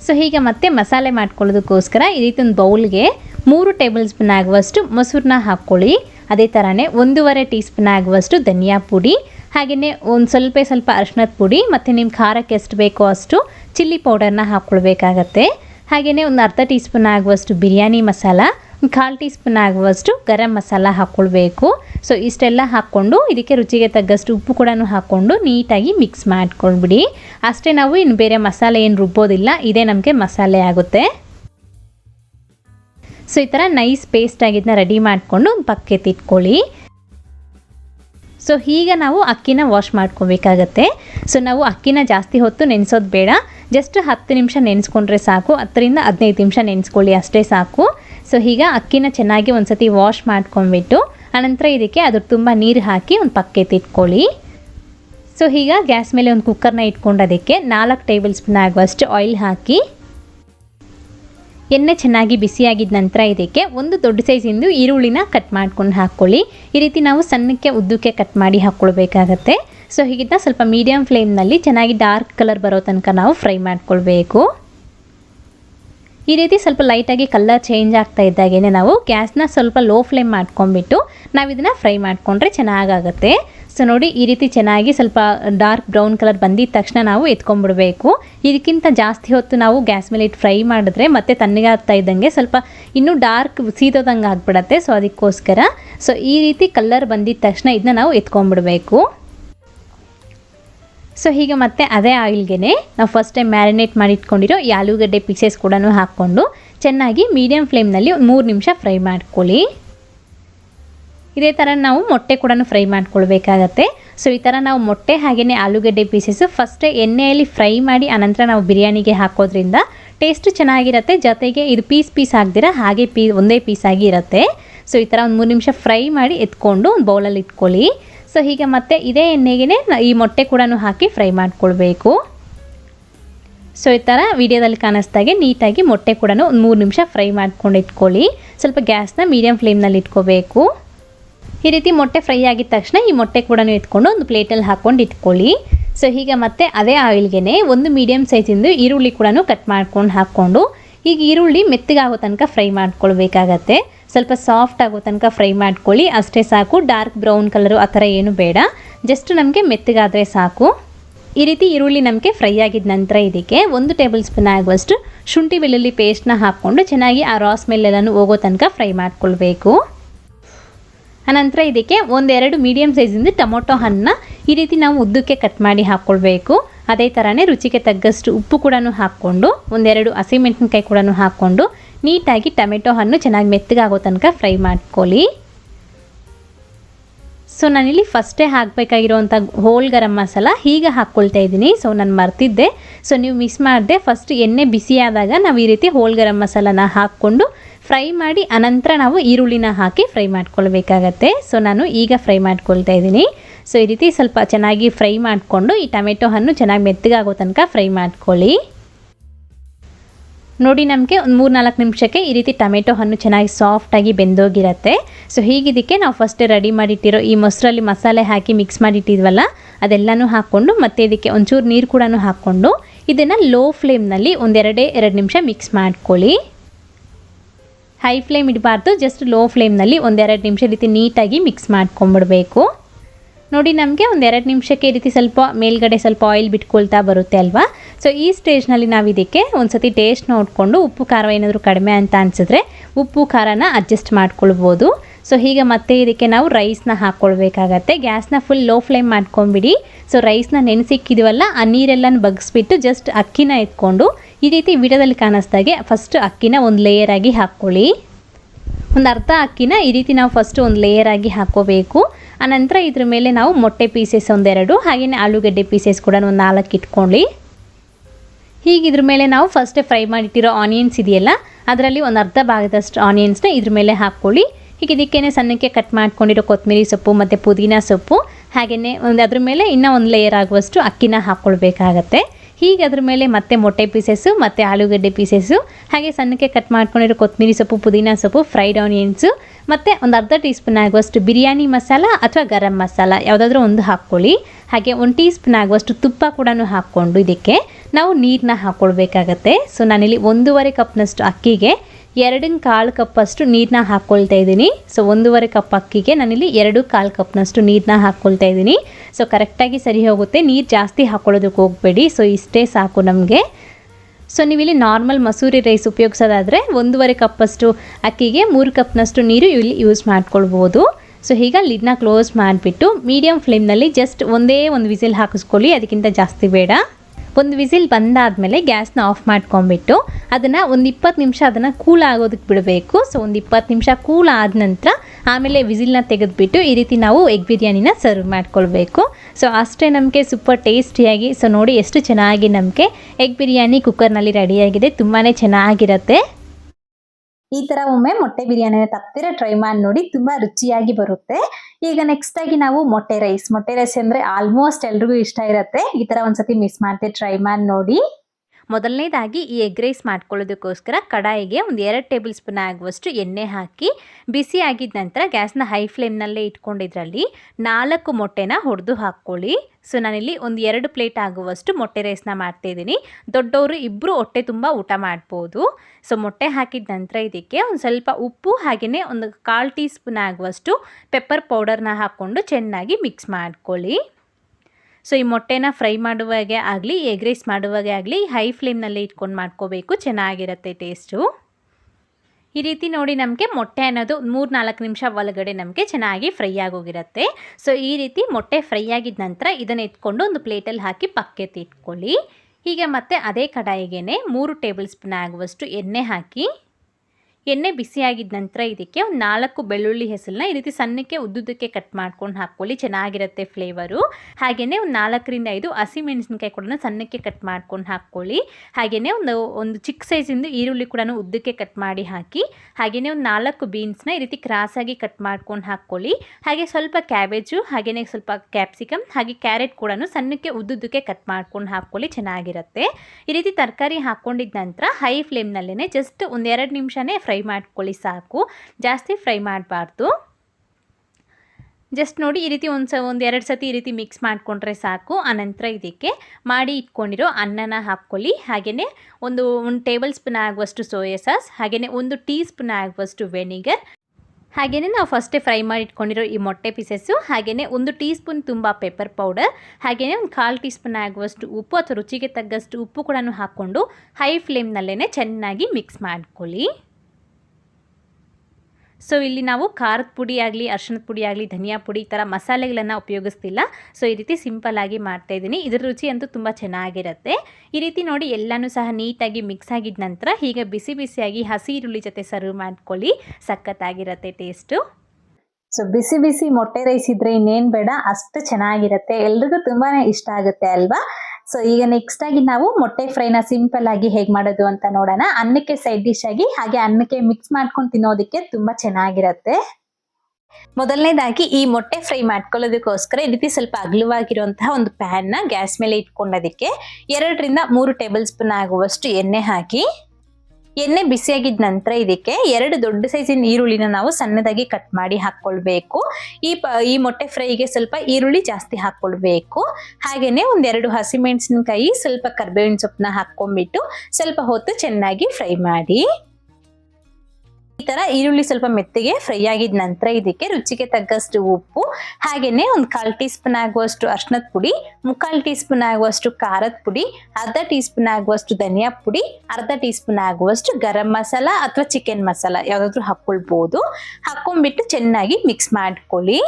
ಸೊ ಹೀಗೆ ಮತ್ತೆ ಮಸಾಲೆ ಮಾಡ್ಕೊಳ್ಳೋದಕ್ಕೋಸ್ಕರ ಈ ರೀತಿ ಒಂದು ಬೌಲ್ಗೆ ಮೂರು ಟೇಬಲ್ ಸ್ಪೂನ್ ಆಗುವಷ್ಟು ಮೊಸರನ್ನ ಹಾಕ್ಕೊಳ್ಳಿ. ಅದೇ ಥರನೇ ಒಂದೂವರೆ ಟೀ ಸ್ಪೂನ್ ಆಗುವಷ್ಟು ಧನಿಯಾ ಪುಡಿ ಹಾಗೆಯೇ ಒಂದು ಸ್ವಲ್ಪ ಸ್ವಲ್ಪ ಅರ್ಶಿನದ ಪುಡಿ ಮತ್ತು ನಿಮ್ಮ ಖಾರಕ್ಕೆ ಎಷ್ಟು ಬೇಕೋ ಅಷ್ಟು ಚಿಲ್ಲಿ ಪೌಡರ್ನ ಹಾಕ್ಕೊಳ್ಬೇಕಾಗತ್ತೆ ಹಾಗೆಯೇ ಒಂದು ಅರ್ಧ ಟೀ ಸ್ಪೂನ್ ಆಗುವಷ್ಟು ಬಿರಿಯಾನಿ ಮಸಾಲ ಕಾಲು ಟೀ ಸ್ಪೂನ್ ಆಗುವಷ್ಟು ಗರಂ ಮಸಾಲ ಹಾಕ್ಕೊಳ್ಬೇಕು ಸೊ, ಇಷ್ಟೆಲ್ಲ ಹಾಕ್ಕೊಂಡು ಇದಕ್ಕೆ ರುಚಿಗೆ ತಗ್ಗಷ್ಟು ಉಪ್ಪು ಕೂಡ ಹಾಕ್ಕೊಂಡು ನೀಟಾಗಿ ಮಿಕ್ಸ್ ಮಾಡ್ಕೊಳ್ಬಿಡಿ. ಅಷ್ಟೇ ನಾವು ಇನ್ನು ಬೇರೆ ಮಸಾಲೆ ಏನು ರುಬ್ಬೋದಿಲ್ಲ, ಇದೇ ನಮಗೆ ಮಸಾಲೆ ಆಗುತ್ತೆ. ಸೊ, ಈ ಥರ ನೈಸ್ ಪೇಸ್ಟ್ ಆಗಿದ್ದನ್ನ ರೆಡಿ ಮಾಡಿಕೊಂಡು ಒಂದು ಪಕ್ಕೆ ತಿಟ್ಕೊಳ್ಳಿ ಸೊ ಈಗ ನಾವು ಅಕ್ಕಿನ ವಾಶ್ ಮಾಡ್ಕೊಬೇಕಾಗತ್ತೆ. ಸೊ ನಾವು ಅಕ್ಕಿನ ಜಾಸ್ತಿ ಹೊತ್ತು ನೆನೆಸೋದು ಬೇಡ. ಜಸ್ಟ್ ಹತ್ತು ನಿಮಿಷ ನೆನೆಸ್ಕೊಂಡ್ರೆ ಸಾಕು. ಹತ್ತರಿಂದ ಹದಿನೈದು ನಿಮಿಷ ನೆನೆಸ್ಕೊಳ್ಳಿ, ಅಷ್ಟೇ ಸಾಕು. ಸೊ ಈಗ ಅಕ್ಕಿನ ಚೆನ್ನಾಗಿ ಒಂದು ಸತಿ ವಾಶ್ ಮಾಡ್ಕೊಂಡ್ಬಿಟ್ಟು, ಆನಂತರ ಇದಕ್ಕೆ ಅದ್ರ ತುಂಬ ನೀರು ಹಾಕಿ ಒಂದು ಪಕ್ಕೆತ್ತಿಟ್ಕೊಳ್ಳಿ ಸೊ ಈಗ ಗ್ಯಾಸ್ ಮೇಲೆ ಒಂದು ಕುಕ್ಕರ್ನ ಇಟ್ಕೊಂಡು ಅದಕ್ಕೆ ನಾಲ್ಕು ಟೇಬಲ್ ಸ್ಪೂನ್ ಆಗುವಷ್ಟು ಆಯಿಲ್ ಹಾಕಿ ಎಣ್ಣೆ ಚೆನ್ನಾಗಿ ಬಿಸಿಯಾಗಿದ್ದ ನಂತರ ಇದಕ್ಕೆ ಒಂದು ದೊಡ್ಡ ಸೈಜಿಂದು ಈರುಳ್ಳಿನ ಕಟ್ ಮಾಡ್ಕೊಂಡು ಹಾಕ್ಕೊಳ್ಳಿ ಈ ರೀತಿ ನಾವು ಸಣ್ಣಕ್ಕೆ ಉದ್ದಕ್ಕೆ ಕಟ್ ಮಾಡಿ ಹಾಕ್ಕೊಳ್ಬೇಕಾಗತ್ತೆ ಸೊ ಹೀಗಿದ್ದ ಸ್ವಲ್ಪ ಮೀಡಿಯಮ್ ಫ್ಲೇಮ್ನಲ್ಲಿ ಚೆನ್ನಾಗಿ ಡಾರ್ಕ್ ಕಲರ್ ಬರೋ ತನಕ ನಾವು ಫ್ರೈ ಮಾಡ್ಕೊಳ್ಬೇಕು. ಈ ರೀತಿ ಸ್ವಲ್ಪ ಲೈಟಾಗಿ ಕಲರ್ ಚೇಂಜ್ ಆಗ್ತಾ ಇದ್ದಾಗೇ ನಾವು ಗ್ಯಾಸ್ನ ಸ್ವಲ್ಪ ಲೋ ಫ್ಲೇಮ್ ಮಾಡ್ಕೊಂಡ್ಬಿಟ್ಟು ನಾವು ಇದನ್ನು ಫ್ರೈ ಮಾಡಿಕೊಂಡ್ರೆ ಚೆನ್ನಾಗಾಗುತ್ತೆ. ಸೊ ನೋಡಿ, ಈ ರೀತಿ ಚೆನ್ನಾಗಿ ಸ್ವಲ್ಪ ಡಾರ್ಕ್ ಬ್ರೌನ್ ಕಲರ್ ಬಂದಿದ ತಕ್ಷಣ ನಾವು ಎತ್ಕೊಂಡ್ಬಿಡಬೇಕು. ಇದಕ್ಕಿಂತ ಜಾಸ್ತಿ ಹೊತ್ತು ನಾವು ಗ್ಯಾಸ್ ಮೇಲೆ ಇಟ್ಟು ಫ್ರೈ ಮಾಡಿದ್ರೆ ಮತ್ತೆ ತಣ್ಣಗೆ ಆಗ್ತಾ ಇದ್ದಂಗೆ ಸ್ವಲ್ಪ ಇನ್ನೂ ಡಾರ್ಕ್ ಸೀದೋದಂಗೆ ಆಗಿಬಿಡತ್ತೆ. ಸೊ ಅದಕ್ಕೋಸ್ಕರ. ಸೊ ಈ ರೀತಿ ಕಲರ್ ಬಂದಿದ ತಕ್ಷಣ ಇದನ್ನ ನಾವು ಎತ್ಕೊಂಡ್ಬಿಡಬೇಕು. ಸೊ ಹೀಗೆ ಮತ್ತೆ ಅದೇ ಆಯಿಲ್ಗೆ ನಾವು ಫಸ್ಟ್ ಟೈಮ್ ಮ್ಯಾರಿನೇಟ್ ಮಾಡಿ ಇಟ್ಕೊಂಡಿರೋ ಈ ಆಲೂಗಡ್ಡೆ ಪೀಸಸ್ ಕೂಡ ಹಾಕ್ಕೊಂಡು ಚೆನ್ನಾಗಿ ಮೀಡಿಯಮ್ ಫ್ಲೇಮ್ನಲ್ಲಿ ಒಂದು ಮೂರು ನಿಮಿಷ ಫ್ರೈ ಮಾಡ್ಕೊಳ್ಳಿ. ಇದೇ ಥರ ನಾವು ಮೊಟ್ಟೆ ಕೂಡ ಫ್ರೈ ಮಾಡ್ಕೊಳ್ಬೇಕಾಗತ್ತೆ. ಸೊ ಈ ಥರ ನಾವು ಮೊಟ್ಟೆ ಹಾಗೆಯೇ ಆಲೂಗಡ್ಡೆ ಪೀಸಸ್ಸು ಫಸ್ಟೇ ಎಣ್ಣೆಯಲ್ಲಿ ಫ್ರೈ ಮಾಡಿ, ಆನಂತರ ನಾವು ಬಿರಿಯಾನಿಗೆ ಹಾಕೋದ್ರಿಂದ ಟೇಸ್ಟ್ ಚೆನ್ನಾಗಿರುತ್ತೆ. ಜೊತೆಗೆ ಇದು ಪೀಸ್ ಪೀಸ್ ಆಗದಿರ ಹಾಗೆ ಪೀ, ಒಂದೇ ಪೀಸ್ ಆಗಿ ಇರುತ್ತೆ. ಸೊ ಈ ಥರ ಒಂದು ಮೂರು ನಿಮಿಷ ಫ್ರೈ ಮಾಡಿ ಎತ್ಕೊಂಡು ಒಂದು ಬೌಲಲ್ಲಿ ಇಟ್ಕೊಳ್ಳಿ. ಸೊ ಹೀಗೆ ಮತ್ತೆ ಇದೇ ಎಣ್ಣೆಗೆ ಈ ಮೊಟ್ಟೆ ಕೂಡ ಹಾಕಿ ಫ್ರೈ ಮಾಡ್ಕೊಳ್ಬೇಕು. ಸೊ ಈ ಥರ ವಿಡಿಯೋದಲ್ಲಿ ಕಾಣಿಸ್ದಾಗೆ ನೀಟಾಗಿ ಮೊಟ್ಟೆ ಕೂಡ ಒಂದು ಮೂರು ನಿಮಿಷ ಫ್ರೈ ಮಾಡ್ಕೊಂಡು ಇಟ್ಕೊಳ್ಳಿ. ಸ್ವಲ್ಪ ಗ್ಯಾಸ್ನ ಮೀಡಿಯಮ್ ಫ್ಲೇಮ್ನಲ್ಲಿ ಇಟ್ಕೋಬೇಕು. ಈ ರೀತಿ ಮೊಟ್ಟೆ ಫ್ರೈ ಆಗಿದ ತಕ್ಷಣ ಈ ಮೊಟ್ಟೆ ಕೂಡ ಇಟ್ಕೊಂಡು ಒಂದು ಪ್ಲೇಟಲ್ಲಿ ಹಾಕ್ಕೊಂಡು ಇಟ್ಕೊಳ್ಳಿ. ಸೊ ಈಗ ಮತ್ತೆ ಅದೇ ಆಯಿಲ್ಗೆ ಒಂದು ಮೀಡಿಯಮ್ ಸೈಜಿಂದು ಈರುಳ್ಳಿ ಕೂಡ ಕಟ್ ಮಾಡ್ಕೊಂಡು ಹಾಕ್ಕೊಂಡು, ಈಗ ಈರುಳ್ಳಿ ಮೆತ್ತಗಾಗೋ ತನಕ ಫ್ರೈ ಮಾಡ್ಕೊಳ್ಬೇಕಾಗತ್ತೆ. ಸ್ವಲ್ಪ ಸಾಫ್ಟ್ ಆಗೋ ತನಕ ಫ್ರೈ ಮಾಡ್ಕೊಳ್ಳಿ. ಅಷ್ಟೇ ಸಾಕು, ಡಾರ್ಕ್ ಬ್ರೌನ್ ಕಲರು ಆ ಥರ ಏನು ಬೇಡ. ಜಸ್ಟ್ ನಮಗೆ ಮೆತ್ತಗಾದರೆ ಸಾಕು. ಈ ರೀತಿ ಈರುಳ್ಳಿ ನಮಗೆ ಫ್ರೈ ಆಗಿದ ನಂತರ ಇದಕ್ಕೆ ಒಂದು ಟೇಬಲ್ ಸ್ಪೂನ್ ಆಗುವಷ್ಟು ಶುಂಠಿ, ಬೆಳ್ಳುಳ್ಳಿ ಪೇಸ್ಟ್ನ ಹಾಕ್ಕೊಂಡು ಚೆನ್ನಾಗಿ ಆ ರಾಸ್ ಮೇಲೆಲ್ಲನೂ ಹೋಗೋ ತನಕ ಫ್ರೈ ಮಾಡ್ಕೊಳ್ಬೇಕು. ಆನಂತರ ಇದಕ್ಕೆ ಒಂದೆರಡು ಮೀಡಿಯಮ್ ಸೈಜಿಂದ ಟೊಮೊಟೊ ಹಣ್ಣನ್ನ ಈ ರೀತಿ ನಾವು ಉದ್ದಕ್ಕೆ ಕಟ್ ಮಾಡಿ ಹಾಕ್ಕೊಳ್ಬೇಕು ಅದೇ ಥರನೇ ರುಚಿಗೆ ತಗ್ಗಷ್ಟು ಉಪ್ಪು ಕೂಡ ಹಾಕ್ಕೊಂಡು, ಒಂದೆರಡು ಹಸಿಮೆಣಸಿನ್ಕಾಯಿ ಕೂಡ ಹಾಕ್ಕೊಂಡು, ನೀಟಾಗಿ ಟೊಮೆಟೊ ಹಣ್ಣು ಚೆನ್ನಾಗಿ ಮೆತ್ತಗಾಗೋ ತನಕ ಫ್ರೈ ಮಾಡ್ಕೊಳ್ಳಿ. ಸೊ ನಾನಿಲ್ಲಿ ಫಸ್ಟೇ ಹಾಕಬೇಕಾಗಿರುವಂಥ ಹೋಲ್ ಗರಂ ಮಸಾಲ ಹೀಗೆ ಹಾಕ್ಕೊಳ್ತಾ ಇದ್ದೀನಿ. ಸೊ ನಾನು ಮರ್ತಿದ್ದೆ. ಸೊ ನೀವು ಮಿಸ್ ಮಾಡಿದೆ ಫಸ್ಟ್ ಎಣ್ಣೆ ಬಿಸಿ ಆದಾಗ ನಾವು ಈ ರೀತಿ ಹೋಲ್ ಗರಂ ಮಸಾಲನ ಹಾಕ್ಕೊಂಡು ಫ್ರೈ ಮಾಡಿ ಅನಂತರ ನಾವು ಈರುಳ್ಳಿನ ಹಾಕಿ ಫ್ರೈ ಮಾಡ್ಕೊಳ್ಬೇಕಾಗತ್ತೆ. ಸೊ ನಾನು ಈಗ ಫ್ರೈ ಮಾಡ್ಕೊಳ್ತಾ ಇದ್ದೀನಿ. ಸೊ ಈ ರೀತಿ ಸ್ವಲ್ಪ ಚೆನ್ನಾಗಿ ಫ್ರೈ ಮಾಡಿಕೊಂಡು ಈ ಟೊಮೆಟೊ ಹಣ್ಣು ಚೆನ್ನಾಗಿ ಮೆತ್ತಗಾಗೋ ತನಕ ಫ್ರೈ ಮಾಡ್ಕೊಳ್ಳಿ. ನೋಡಿ ನಮಗೆ ಒಂದು ಮೂರು ನಾಲ್ಕು ನಿಮಿಷಕ್ಕೆ ಈ ರೀತಿ ಟೊಮೆಟೊ ಹಣ್ಣು ಚೆನ್ನಾಗಿ ಸಾಫ್ಟಾಗಿ ಬೆಂದೋಗಿರತ್ತೆ. ಸೊ ಹೀಗಿದ್ದಕ್ಕೆ ನಾವು ಫಸ್ಟ್ ರೆಡಿ ಮಾಡಿಟ್ಟಿರೋ ಈ ಮೊಸರಲ್ಲಿ ಮಸಾಲೆ ಹಾಕಿ ಮಿಕ್ಸ್ ಮಾಡಿಟ್ಟಿದ್ವಲ್ಲ, ಅದೆಲ್ಲನೂ ಹಾಕ್ಕೊಂಡು ಮತ್ತೆ ಇದಕ್ಕೆ ಒಂಚೂರು ನೀರು ಕೂಡ ಹಾಕ್ಕೊಂಡು ಇದನ್ನು ಲೋ ಫ್ಲೇಮ್ನಲ್ಲಿ ಒಂದೆರಡೇ, ಎರಡು ನಿಮಿಷ ಮಿಕ್ಸ್ ಮಾಡ್ಕೊಳ್ಳಿ. ಹೈ ಫ್ಲೇಮ್ ಇಡಬಾರ್ದು ಜಸ್ಟ್ ಲೋ ಫ್ಲೇಮ್ನಲ್ಲಿ ಒಂದೆರಡು ನಿಮಿಷ ರೀತಿ ನೀಟಾಗಿ ಮಿಕ್ಸ್ ಮಾಡ್ಕೊಂಬಿಡ್ಬೇಕು. ನೋಡಿ ನಮಗೆ ಒಂದೆರಡು ನಿಮಿಷಕ್ಕೆ ಈ ರೀತಿ ಸ್ವಲ್ಪ ಮೇಲ್ಗಡೆ ಸ್ವಲ್ಪ ಆಯಿಲ್ ಬಿಟ್ಕೊಳ್ತಾ ಬರುತ್ತೆ ಅಲ್ವಾ? ಸೊ ಈ ಸ್ಟೇಜ್ನಲ್ಲಿ ನಾವು ಇದಕ್ಕೆ ಒಂದು ಸತಿ ಟೇಸ್ಟ್ ನೋಡಿಕೊಂಡು ಉಪ್ಪು, ಖಾರ ಏನಾದರೂ ಕಡಿಮೆ ಅಂತ ಅನಿಸಿದ್ರೆ ಉಪ್ಪು, ಖಾರನ ಅಡ್ಜಸ್ಟ್ ಮಾಡ್ಕೊಳ್ಬೋದು. ಸೊ ಹೀಗೆ ಮತ್ತೆ ಇದಕ್ಕೆ ನಾವು ರೈಸ್ನ ಹಾಕ್ಕೊಳ್ಬೇಕಾಗತ್ತೆ ಗ್ಯಾಸ್ನ ಫುಲ್ ಲೋ ಫ್ಲೇಮ್ ಮಾಡ್ಕೊಂಬಿಡಿ. ಸೊ ರೈಸ್ನ ನೆನೆಸಿಕ್ಕಿದ್ವಲ್ಲ, ಆ ನೀರೆಲ್ಲನ ಬಗ್ಸ್ಬಿಟ್ಟು ಜಸ್ಟ್ ಅಕ್ಕಿನ ಎತ್ಕೊಂಡು ಈ ರೀತಿ ವಿಡಿಯೋದಲ್ಲಿ ಕಾಣಿಸ್ದಾಗೆ ಫಸ್ಟ್ ಅಕ್ಕಿನ ಒಂದು ಲೇಯರ್ ಆಗಿ ಹಾಕ್ಕೊಳ್ಳಿ. ಒಂದು ಅರ್ಧ ಅಕ್ಕಿನ ಈ ರೀತಿ ನಾವು ಫಸ್ಟ್ ಒಂದು ಲೇಯರ್ ಆಗಿ ಹಾಕ್ಕೋಬೇಕು. ಆನಂತರ ಇದ್ರ ಮೇಲೆ ನಾವು ಮೊಟ್ಟೆ ಪೀಸಸ್ ಒಂದೆರಡು ಹಾಗೆಯೇ ಆಲೂಗಡ್ಡೆ ಪೀಸಸ್ ಕೂಡ ಒಂದು ನಾಲ್ಕು ಇಟ್ಕೊಳ್ಳಿ. ಹೀಗೆ ಇದ್ರ ಮೇಲೆ ನಾವು ಫಸ್ಟೇ ಫ್ರೈ ಮಾಡಿಟ್ಟಿರೋ ಆನಿಯನ್ಸ್ ಇದೆಯಲ್ಲ, ಅದರಲ್ಲಿ ಒಂದು ಅರ್ಧ ಭಾಗದಷ್ಟು ಆನಿಯನ್ಸ್ನ ಇದ್ರ ಮೇಲೆ ಹಾಕ್ಕೊಳ್ಳಿ. ಹೀಗೆ ಇದಕ್ಕೇನೆ ಸಣ್ಣಕ್ಕೆ ಕಟ್ ಮಾಡ್ಕೊಂಡಿರೋ ಕೊತ್ತಂಬರಿ ಸೊಪ್ಪು ಮತ್ತು ಪುದೀನ ಸೊಪ್ಪು ಹಾಗೆಯೇ ಒಂದು ಅದ್ರ ಮೇಲೆ ಇನ್ನೂ ಒಂದು ಲೇಯರ್ ಆಗುವಷ್ಟು ಅಕ್ಕಿನ ಹಾಕ್ಕೊಳ್ಬೇಕಾಗತ್ತೆ. ಹೀಗೆ ಅದ್ರ ಮೇಲೆ ಮತ್ತೆ ಮೊಟ್ಟೆ ಪೀಸಸ್ಸು, ಮತ್ತು ಆಲೂಗಡ್ಡೆ ಪೀಸಸ್ಸು, ಹಾಗೆ ಸಣ್ಣಕ್ಕೆ ಕಟ್ ಮಾಡ್ಕೊಂಡಿರೋ ಕೊತ್ತಂಬರಿ ಸೊಪ್ಪು, ಪುದೀನ ಸೊಪ್ಪು ಫ್ರೈಡ್ ಆನಿಯನ್ಸು ಮತ್ತು ಒಂದು ಅರ್ಧ ಟೀ ಸ್ಪೂನ್ ಆಗುವಷ್ಟು ಬಿರಿಯಾನಿ ಮಸಾಲ ಅಥವಾ ಗರಂ ಮಸಾಲ ಯಾವುದಾದ್ರೂ ಒಂದು ಹಾಕ್ಕೊಳ್ಳಿ. ಹಾಗೆ ಒಂದು ಟೀ ಸ್ಪೂನ್ ಆಗುವಷ್ಟು ತುಪ್ಪ ಕೂಡ ಹಾಕ್ಕೊಂಡು ಇದಕ್ಕೆ ನಾವು ನೀರನ್ನ ಹಾಕ್ಕೊಳ್ಬೇಕಾಗತ್ತೆ ಸೊ ನಾನಿಲ್ಲಿ ಒಂದೂವರೆ ಕಪ್ನಷ್ಟು ಅಕ್ಕಿಗೆ ಎರಡನ್ನ ಕಾಲು ಕಪ್ಪಷ್ಟು ನೀರನ್ನ ಹಾಕ್ಕೊಳ್ತಾ ಇದ್ದೀನಿ. ಸೊ ಒಂದೂವರೆ ಕಪ್ ಅಕ್ಕಿಗೆ ನಾನಿಲ್ಲಿ ಎರಡು ಕಾಲು ಕಪ್ನಷ್ಟು ನೀರನ್ನ ಹಾಕ್ಕೊಳ್ತಾ ಇದ್ದೀನಿ. ಸೊ ಕರೆಕ್ಟಾಗಿ ಸರಿ ಹೋಗುತ್ತೆ. ನೀರು ಜಾಸ್ತಿ ಹಾಕ್ಕೊಳ್ಳೋದಕ್ಕೆ ಹೋಗಬೇಡಿ. ಸೊ ಇಷ್ಟೇ ಸಾಕು ನಮಗೆ. ಸೊ ನೀವಿಲ್ಲಿ ನಾರ್ಮಲ್ ಮಸೂರಿ ರೈಸ್ ಉಪಯೋಗಿಸೋದಾದರೆ ಒಂದೂವರೆ ಕಪ್ಪಷ್ಟು ಅಕ್ಕಿಗೆ ಮೂರು ಕಪ್ನಷ್ಟು ನೀರು ಇಲ್ಲಿ ಯೂಸ್ ಮಾಡ್ಕೊಳ್ಬೋದು. ಸೊ ಈಗ ಲಿಡ್ನ ಕ್ಲೋಸ್ ಮಾಡಿಬಿಟ್ಟು ಮೀಡಿಯಮ್ ಫ್ಲೇಮ್ನಲ್ಲಿ ಜಸ್ಟ್ ಒಂದೇ ಒಂದು ವಿಸಿಲ್ ಹಾಕಿಸ್ಕೊಳ್ಳಿ. ಅದಕ್ಕಿಂತ ಜಾಸ್ತಿ ಬೇಡ. ಒಂದು ವಿಸಿಲ್ ಬಂದಾದಮೇಲೆ ಗ್ಯಾಸ್ನ ಆಫ್ ಮಾಡ್ಕೊಂಬಿಟ್ಟು ಅದನ್ನು ಒಂದು ಇಪ್ಪತ್ತು ನಿಮಿಷ ಅದನ್ನು ಕೂಲ್ ಆಗೋದಕ್ಕೆ ಬಿಡಬೇಕು. ಸೊ ಒಂದು ಇಪ್ಪತ್ತು ನಿಮಿಷ ಕೂಲ್ ಆದ ನಂತರ ಆಮೇಲೆ ವಿಸಿಲ್ನ ತೆಗೆದುಬಿಟ್ಟು ಈ ರೀತಿ ನಾವು ಎಗ್ ಬಿರಿಯಾನಿನ ಸರ್ವ್ ಮಾಡ್ಕೊಳ್ಬೇಕು. ಸೊ ಅಷ್ಟೇ ನಮಗೆ ಸೂಪರ್ ಟೇಸ್ಟಿಯಾಗಿ ಸೊ ನೋಡಿ ಎಷ್ಟು ಚೆನ್ನಾಗಿ ನಮಗೆ ಎಗ್ ಬಿರಿಯಾನಿ ಕುಕ್ಕರ್ನಲ್ಲಿ ರೆಡಿಯಾಗಿದೆ ತುಂಬಾ ಚೆನ್ನಾಗಿರುತ್ತೆ. ಈ ಥರ ಒಮ್ಮೆ ಮೊಟ್ಟೆ ಬಿರಿಯಾನಿನ ತಪ್ಪದಿರ ಟ್ರೈ ಮಾಡಿ ನೋಡಿ, ತುಂಬಾ ರುಚಿಯಾಗಿ ಬರುತ್ತೆ. ಈಗ ನೆಕ್ಸ್ಟ್ ಆಗಿ ನಾವು ಮೊಟ್ಟೆ ರೈಸ್ ಮೊಟ್ಟೆ ರೈಸ್ ಅಂದ್ರೆ ಆಲ್ಮೋಸ್ಟ್ ಎಲ್ರಿಗೂ ಇಷ್ಟ ಇರುತ್ತೆ. ಈ ತರ ಒಂದ್ಸತಿ ಮಿಸ್ ಮಾಡ್ತೀವಿ ಟ್ರೈ ಮಾಡಿ ನೋಡಿ. ಮೊದಲನೇದಾಗಿ ಈ ಎಗ್ ರೈಸ್ ಮಾಡ್ಕೊಳ್ಳೋದಕ್ಕೋಸ್ಕರ ಕಡಾಯಿಗೆ ಒಂದು ಎರಡು ಟೇಬಲ್ ಸ್ಪೂನ್ ಆಗುವಷ್ಟು ಎಣ್ಣೆ ಹಾಕಿ, ಬಿಸಿ ಆಗಿದ ನಂತರ ಗ್ಯಾಸ್ನ ಹೈ ಫ್ಲೇಮ್ನಲ್ಲೇ ಇಟ್ಕೊಂಡಿದ್ರಲ್ಲಿ ನಾಲ್ಕು ಮೊಟ್ಟೆನ ಹೊಡೆದು ಹಾಕ್ಕೊಳ್ಳಿ. ಸೊ, ನಾನಿಲ್ಲಿ ಒಂದು ಎರಡು ಪ್ಲೇಟ್ ಆಗುವಷ್ಟು ಮೊಟ್ಟೆ ರೈಸ್ನ ಮಾಡ್ತಾಯಿದ್ದೀನಿ ದೊಡ್ಡವರು ಇಬ್ಬರು ಹೊಟ್ಟೆ ತುಂಬ ಊಟ ಮಾಡ್ಬೋದು. ಸೊ, ಮೊಟ್ಟೆ ಹಾಕಿದ ನಂತರ ಇದಕ್ಕೆ ಒಂದು ಸ್ವಲ್ಪ ಉಪ್ಪು ಹಾಗೆಯೇ ಒಂದು ಕಾಲು ಟೀ ಸ್ಪೂನ್ ಆಗುವಷ್ಟು ಪೆಪ್ಪರ್ ಪೌಡರ್ನ ಹಾಕ್ಕೊಂಡು ಚೆನ್ನಾಗಿ ಮಿಕ್ಸ್ ಮಾಡ್ಕೊಳ್ಳಿ. ಸೊ ಈ ಮೊಟ್ಟೆನ ಫ್ರೈ ಮಾಡುವಾಗೆ ಆಗಲಿ ಎಗ್ ರೈಸ್ ಮಾಡುವಾಗೆ ಆಗಲಿ ಹೈ ಫ್ಲೇಮ್ನಲ್ಲಿ ಇಟ್ಕೊಂಡು ಮಾಡ್ಕೋಬೇಕು. ಚೆನ್ನಾಗಿರುತ್ತೆ ಟೇಸ್ಟು ಈ ರೀತಿ ನೋಡಿ ನಮಗೆ ಮೊಟ್ಟೆ ಅನ್ನೋದು ಮೂರು ನಾಲ್ಕು ನಿಮಿಷ ಒಳಗಡೆ ನಮಗೆ ಚೆನ್ನಾಗಿ ಫ್ರೈ ಆಗೋಗಿರುತ್ತೆ. ಸೊ ಈ ರೀತಿ ಮೊಟ್ಟೆ ಫ್ರೈ ಆಗಿದ ನಂತರ ಇದನ್ನು ಎತ್ಕೊಂಡು ಒಂದು ಪ್ಲೇಟಲ್ಲಿ ಹಾಕಿ ಪಕ್ಕೆತ್ತಿ ಇಟ್ಕೊಳ್ಳಿ. ಹೀಗೆ ಮತ್ತೆ ಅದೇ ಕಡಾಯಿಗೆ ಮೂರು ಟೇಬಲ್ ಸ್ಪೂನ್ ಆಗುವಷ್ಟು ಎಣ್ಣೆ ಹಾಕಿ ಎಣ್ಣೆ ಬಿಸಿಯಾಗಿದ ನಂತರ ಇದಕ್ಕೆ ಒಂದು ನಾಲ್ಕು ಬೆಳ್ಳುಳ್ಳಿ ಹೆಸರನ್ನ ಈ ರೀತಿ ಸಣ್ಣಕ್ಕೆ ಉದ್ದುದಕ್ಕೆ ಕಟ್ ಮಾಡ್ಕೊಂಡು ಹಾಕ್ಕೊಳ್ಳಿ. ಚೆನ್ನಾಗಿರುತ್ತೆ ಫ್ಲೇವರು ಹಾಗೆಯೇ ಒಂದು ನಾಲ್ಕರಿಂದ ಐದು ಹಸಿಮೆಣಸಿನ್ಕಾಯಿ ಕೂಡ ಸಣ್ಣಕ್ಕೆ ಕಟ್ ಮಾಡ್ಕೊಂಡು ಹಾಕ್ಕೊಳ್ಳಿ. ಹಾಗೆಯೇ ಒಂದು ಒಂದು ಚಿಕ್ಕ ಸೈಜಿಂದು ಈರುಳ್ಳಿ ಕೂಡ ಉದ್ದಕ್ಕೆ ಕಟ್ ಮಾಡಿ ಹಾಕಿ ಹಾಗೆಯೇ ಒಂದು ನಾಲ್ಕು ಬೀನ್ಸ್ನ ಈ ರೀತಿ ಕ್ರಾಸಾಗಿ ಕಟ್ ಮಾಡ್ಕೊಂಡು ಹಾಕ್ಕೊಳ್ಳಿ. ಹಾಗೆ ಸ್ವಲ್ಪ ಕ್ಯಾಬೇಜು ಹಾಗೆಯೇ ಸ್ವಲ್ಪ ಕ್ಯಾಪ್ಸಿಕಮ್ ಹಾಗೆ ಕ್ಯಾರೆಟ್ ಕೂಡ ಸಣ್ಣಕ್ಕೆ ಉದ್ದುದಕ್ಕೆ ಕಟ್ ಮಾಡ್ಕೊಂಡು ಹಾಕ್ಕೊಳ್ಳಿ. ಚೆನ್ನಾಗಿರುತ್ತೆ. ಈ ರೀತಿ ತರಕಾರಿ ಹಾಕ್ಕೊಂಡಿದ್ದ ನಂತರ ಹೈ ಫ್ಲೇಮ್ನಲ್ಲೇ ಜಸ್ಟ್ ಒಂದೆರಡು ನಿಮಿಷನೇ ಫ್ರೈ ಮಾಡ್ಕೊಳ್ಳಿ ಸಾಕು. ಜಾಸ್ತಿ ಫ್ರೈ ಮಾಡಬಾರ್ದು. ಜಸ್ಟ್ ನೋಡಿ ಈ ರೀತಿ ಒಂದು ಸ, ಒಂದು ಎರಡು ಸತಿ ಈ ರೀತಿ ಮಿಕ್ಸ್ ಮಾಡಿಕೊಂಡ್ರೆ ಸಾಕು. ಆನಂತರ ಇದಕ್ಕೆ ಮಾಡಿ ಇಟ್ಕೊಂಡಿರೋ ಅನ್ನನ ಹಾಕ್ಕೊಳ್ಳಿ. ಹಾಗೆಯೇ ಒಂದು ಒಂದು ಟೇಬಲ್ ಸ್ಪೂನ್ ಆಗುವಷ್ಟು ಸೋಯಾ ಸಾಸ್ ಹಾಗೆಯೇ ಒಂದು ಟೀ ಸ್ಪೂನ್ ಆಗುವಷ್ಟು ವೆನಿಗರ್. ಹಾಗೆಯೇ ನಾವು ಫಸ್ಟೇ ಫ್ರೈ ಮಾಡಿ ಇಟ್ಕೊಂಡಿರೋ ಈ ಮೊಟ್ಟೆ ಪೀಸಸ್ಸು ಹಾಗೆಯೇ ಒಂದು ಟೀ ಸ್ಪೂನ್ ತುಂಬ ಪೆಪ್ಪರ್ ಪೌಡರ್ ಹಾಗೆಯೇ ಒಂದು ಕಾಲು ಟೀ ಸ್ಪೂನ್ ಆಗುವಷ್ಟು ಉಪ್ಪು ಅಥವಾ ರುಚಿಗೆ ತಗ್ಗಷ್ಟು ಉಪ್ಪು ಕೂಡ ಹಾಕ್ಕೊಂಡು ಹೈ ಫ್ಲೇಮ್ನಲ್ಲೇ ಚೆನ್ನಾಗಿ ಮಿಕ್ಸ್ ಮಾಡ್ಕೊಳ್ಳಿ. ಸೊ ಇಲ್ಲಿ ನಾವು ಖಾರದ ಪುಡಿ ಆಗಲಿ, ಅರ್ಶಿಣದ ಪುಡಿ ಆಗಲಿ, ಧನಿಯಾ ಪುಡಿ ಈ ಥರ ಮಸಾಲೆಗಳನ್ನು ಉಪಯೋಗಿಸ್ತಿಲ್ಲ. ಸೊ ಈ ರೀತಿ ಸಿಂಪಲ್ಲಾಗಿ ಮಾಡ್ತಾಯಿದ್ದೀನಿ ಇದ್ರ ರುಚಿ ಅಂತೂ ತುಂಬ ಚೆನ್ನಾಗಿರುತ್ತೆ. ಈ ರೀತಿ ನೋಡಿ ಎಲ್ಲನೂ ಸಹ ನೀಟಾಗಿ ಮಿಕ್ಸ್ ಆಗಿದ ನಂತರ ಹೀಗೆ ಬಿಸಿ ಬಿಸಿಯಾಗಿ ಹಸಿ ಈರುಳ್ಳಿ ಜೊತೆ ಸರ್ವ್ ಮಾಡ್ಕೊಳ್ಳಿ. ಸಖತ್ತಾಗಿರುತ್ತೆ ಟೇಸ್ಟು ಸೊ ಬಿಸಿ ಬಿಸಿ ಮೊಟ್ಟೆ ರೈಸ್ ಇದ್ರೆ ಇನ್ನೇನು ಬೇಡ, ಅಷ್ಟು ಚೆನ್ನಾಗಿರುತ್ತೆ. ಎಲ್ರಿಗೂ ತುಂಬಾ ಇಷ್ಟ ಆಗುತ್ತೆ ಅಲ್ವಾ? ಸೊ ಈಗ ನೆಕ್ಸ್ಟ್ ಆಗಿ ನಾವು ಮೊಟ್ಟೆ ಫ್ರೈನ ಸಿಂಪಲ್ ಆಗಿ ಹೇಗ್ ಮಾಡೋದು ಅಂತ ನೋಡೋಣ. ಅನ್ನಕ್ಕೆ ಸೈಡ್ ಡಿಶ್ ಆಗಿ ಹಾಗೆ ಅನ್ನಕ್ಕೆ ಮಿಕ್ಸ್ ಮಾಡ್ಕೊಂಡು ತಿನ್ನೋದಕ್ಕೆ ತುಂಬಾ ಚೆನ್ನಾಗಿರತ್ತೆ. ಮೊದಲನೇದಾಗಿ ಈ ಮೊಟ್ಟೆ ಫ್ರೈ ಮಾಡ್ಕೊಳ್ಳೋದಕ್ಕೋಸ್ಕರ ಈ ರೀತಿ ಸ್ವಲ್ಪ ಅಗಲವಾಗಿರುವಂತಹ ಒಂದು ಪ್ಯಾನ್ನ ಗ್ಯಾಸ್ ಮೇಲೆ ಇಟ್ಕೊಂಡೋದಕ್ಕೆ ಎರಡರಿಂದ ಮೂರು ಟೇಬಲ್ ಸ್ಪೂನ್ ಆಗುವಷ್ಟು ಎಣ್ಣೆ ಹಾಕಿ ಎಣ್ಣೆ ಬಿಸಿಯಾಗಿದ ನಂತರ ಇದಕ್ಕೆ ಎರಡು ದೊಡ್ಡ ಸೈಜಿನ ಈರುಳ್ಳಿನ ನಾವು ಸಣ್ಣದಾಗಿ ಕಟ್ ಮಾಡಿ ಹಾಕ್ಕೊಳ್ಬೇಕು ಈ ಪ, ಈ ಮೊಟ್ಟೆ ಫ್ರೈಗೆ ಸ್ವಲ್ಪ ಈರುಳ್ಳಿ ಜಾಸ್ತಿ ಹಾಕ್ಕೊಳ್ಬೇಕು ಹಾಗೆಯೇ ಒಂದೆರಡು ಹಸಿಮೆಣಸಿನಕಾಯಿ, ಸ್ವಲ್ಪ ಕರ್ಬೇವಿನ ಸೊಪ್ಪನ್ನ ಹಾಕ್ಕೊಂಡ್ಬಿಟ್ಟು ಸ್ವಲ್ಪ ಹೊತ್ತು ಚೆನ್ನಾಗಿ ಫ್ರೈ ಮಾಡಿ. ಈ ತರ ಈರುಳ್ಳಿ ಸ್ವಲ್ಪ ಮೆತ್ತಗೆ ಫ್ರೈ ಆಗಿದ ನಂತರ ಇದಕ್ಕೆ ರುಚಿಗೆ ತಕ್ಕಷ್ಟು ಉಪ್ಪು, ಹಾಗೇನೆ ಒಂದು ಕಾಲ್ ಟೀ ಸ್ಪೂನ್ ಆಗುವಷ್ಟು ಅರ್ಶನದ ಪುಡಿ, ಮುಕ್ಕಾಲು ಟೀ ಸ್ಪೂನ್ ಆಗುವಷ್ಟು ಖಾರದ ಪುಡಿ, ಅರ್ಧ ಟೀ ಸ್ಪೂನ್ ಆಗುವಷ್ಟು ಧನಿಯಾ ಪುಡಿ, ಅರ್ಧ ಟೀ ಸ್ಪೂನ್ ಆಗುವಷ್ಟು ಗರಂ ಮಸಾಲ ಅಥವಾ ಚಿಕನ್ ಮಸಾಲ ಯಾವ್ದಾದ್ರು ಹಾಕೊಳ್ಬಹುದು ಹಾಕೊಂಡ್ಬಿಟ್ಟು ಚೆನ್ನಾಗಿ ಮಿಕ್ಸ್ ಮಾಡ್ಕೊಳ್ಳಿ.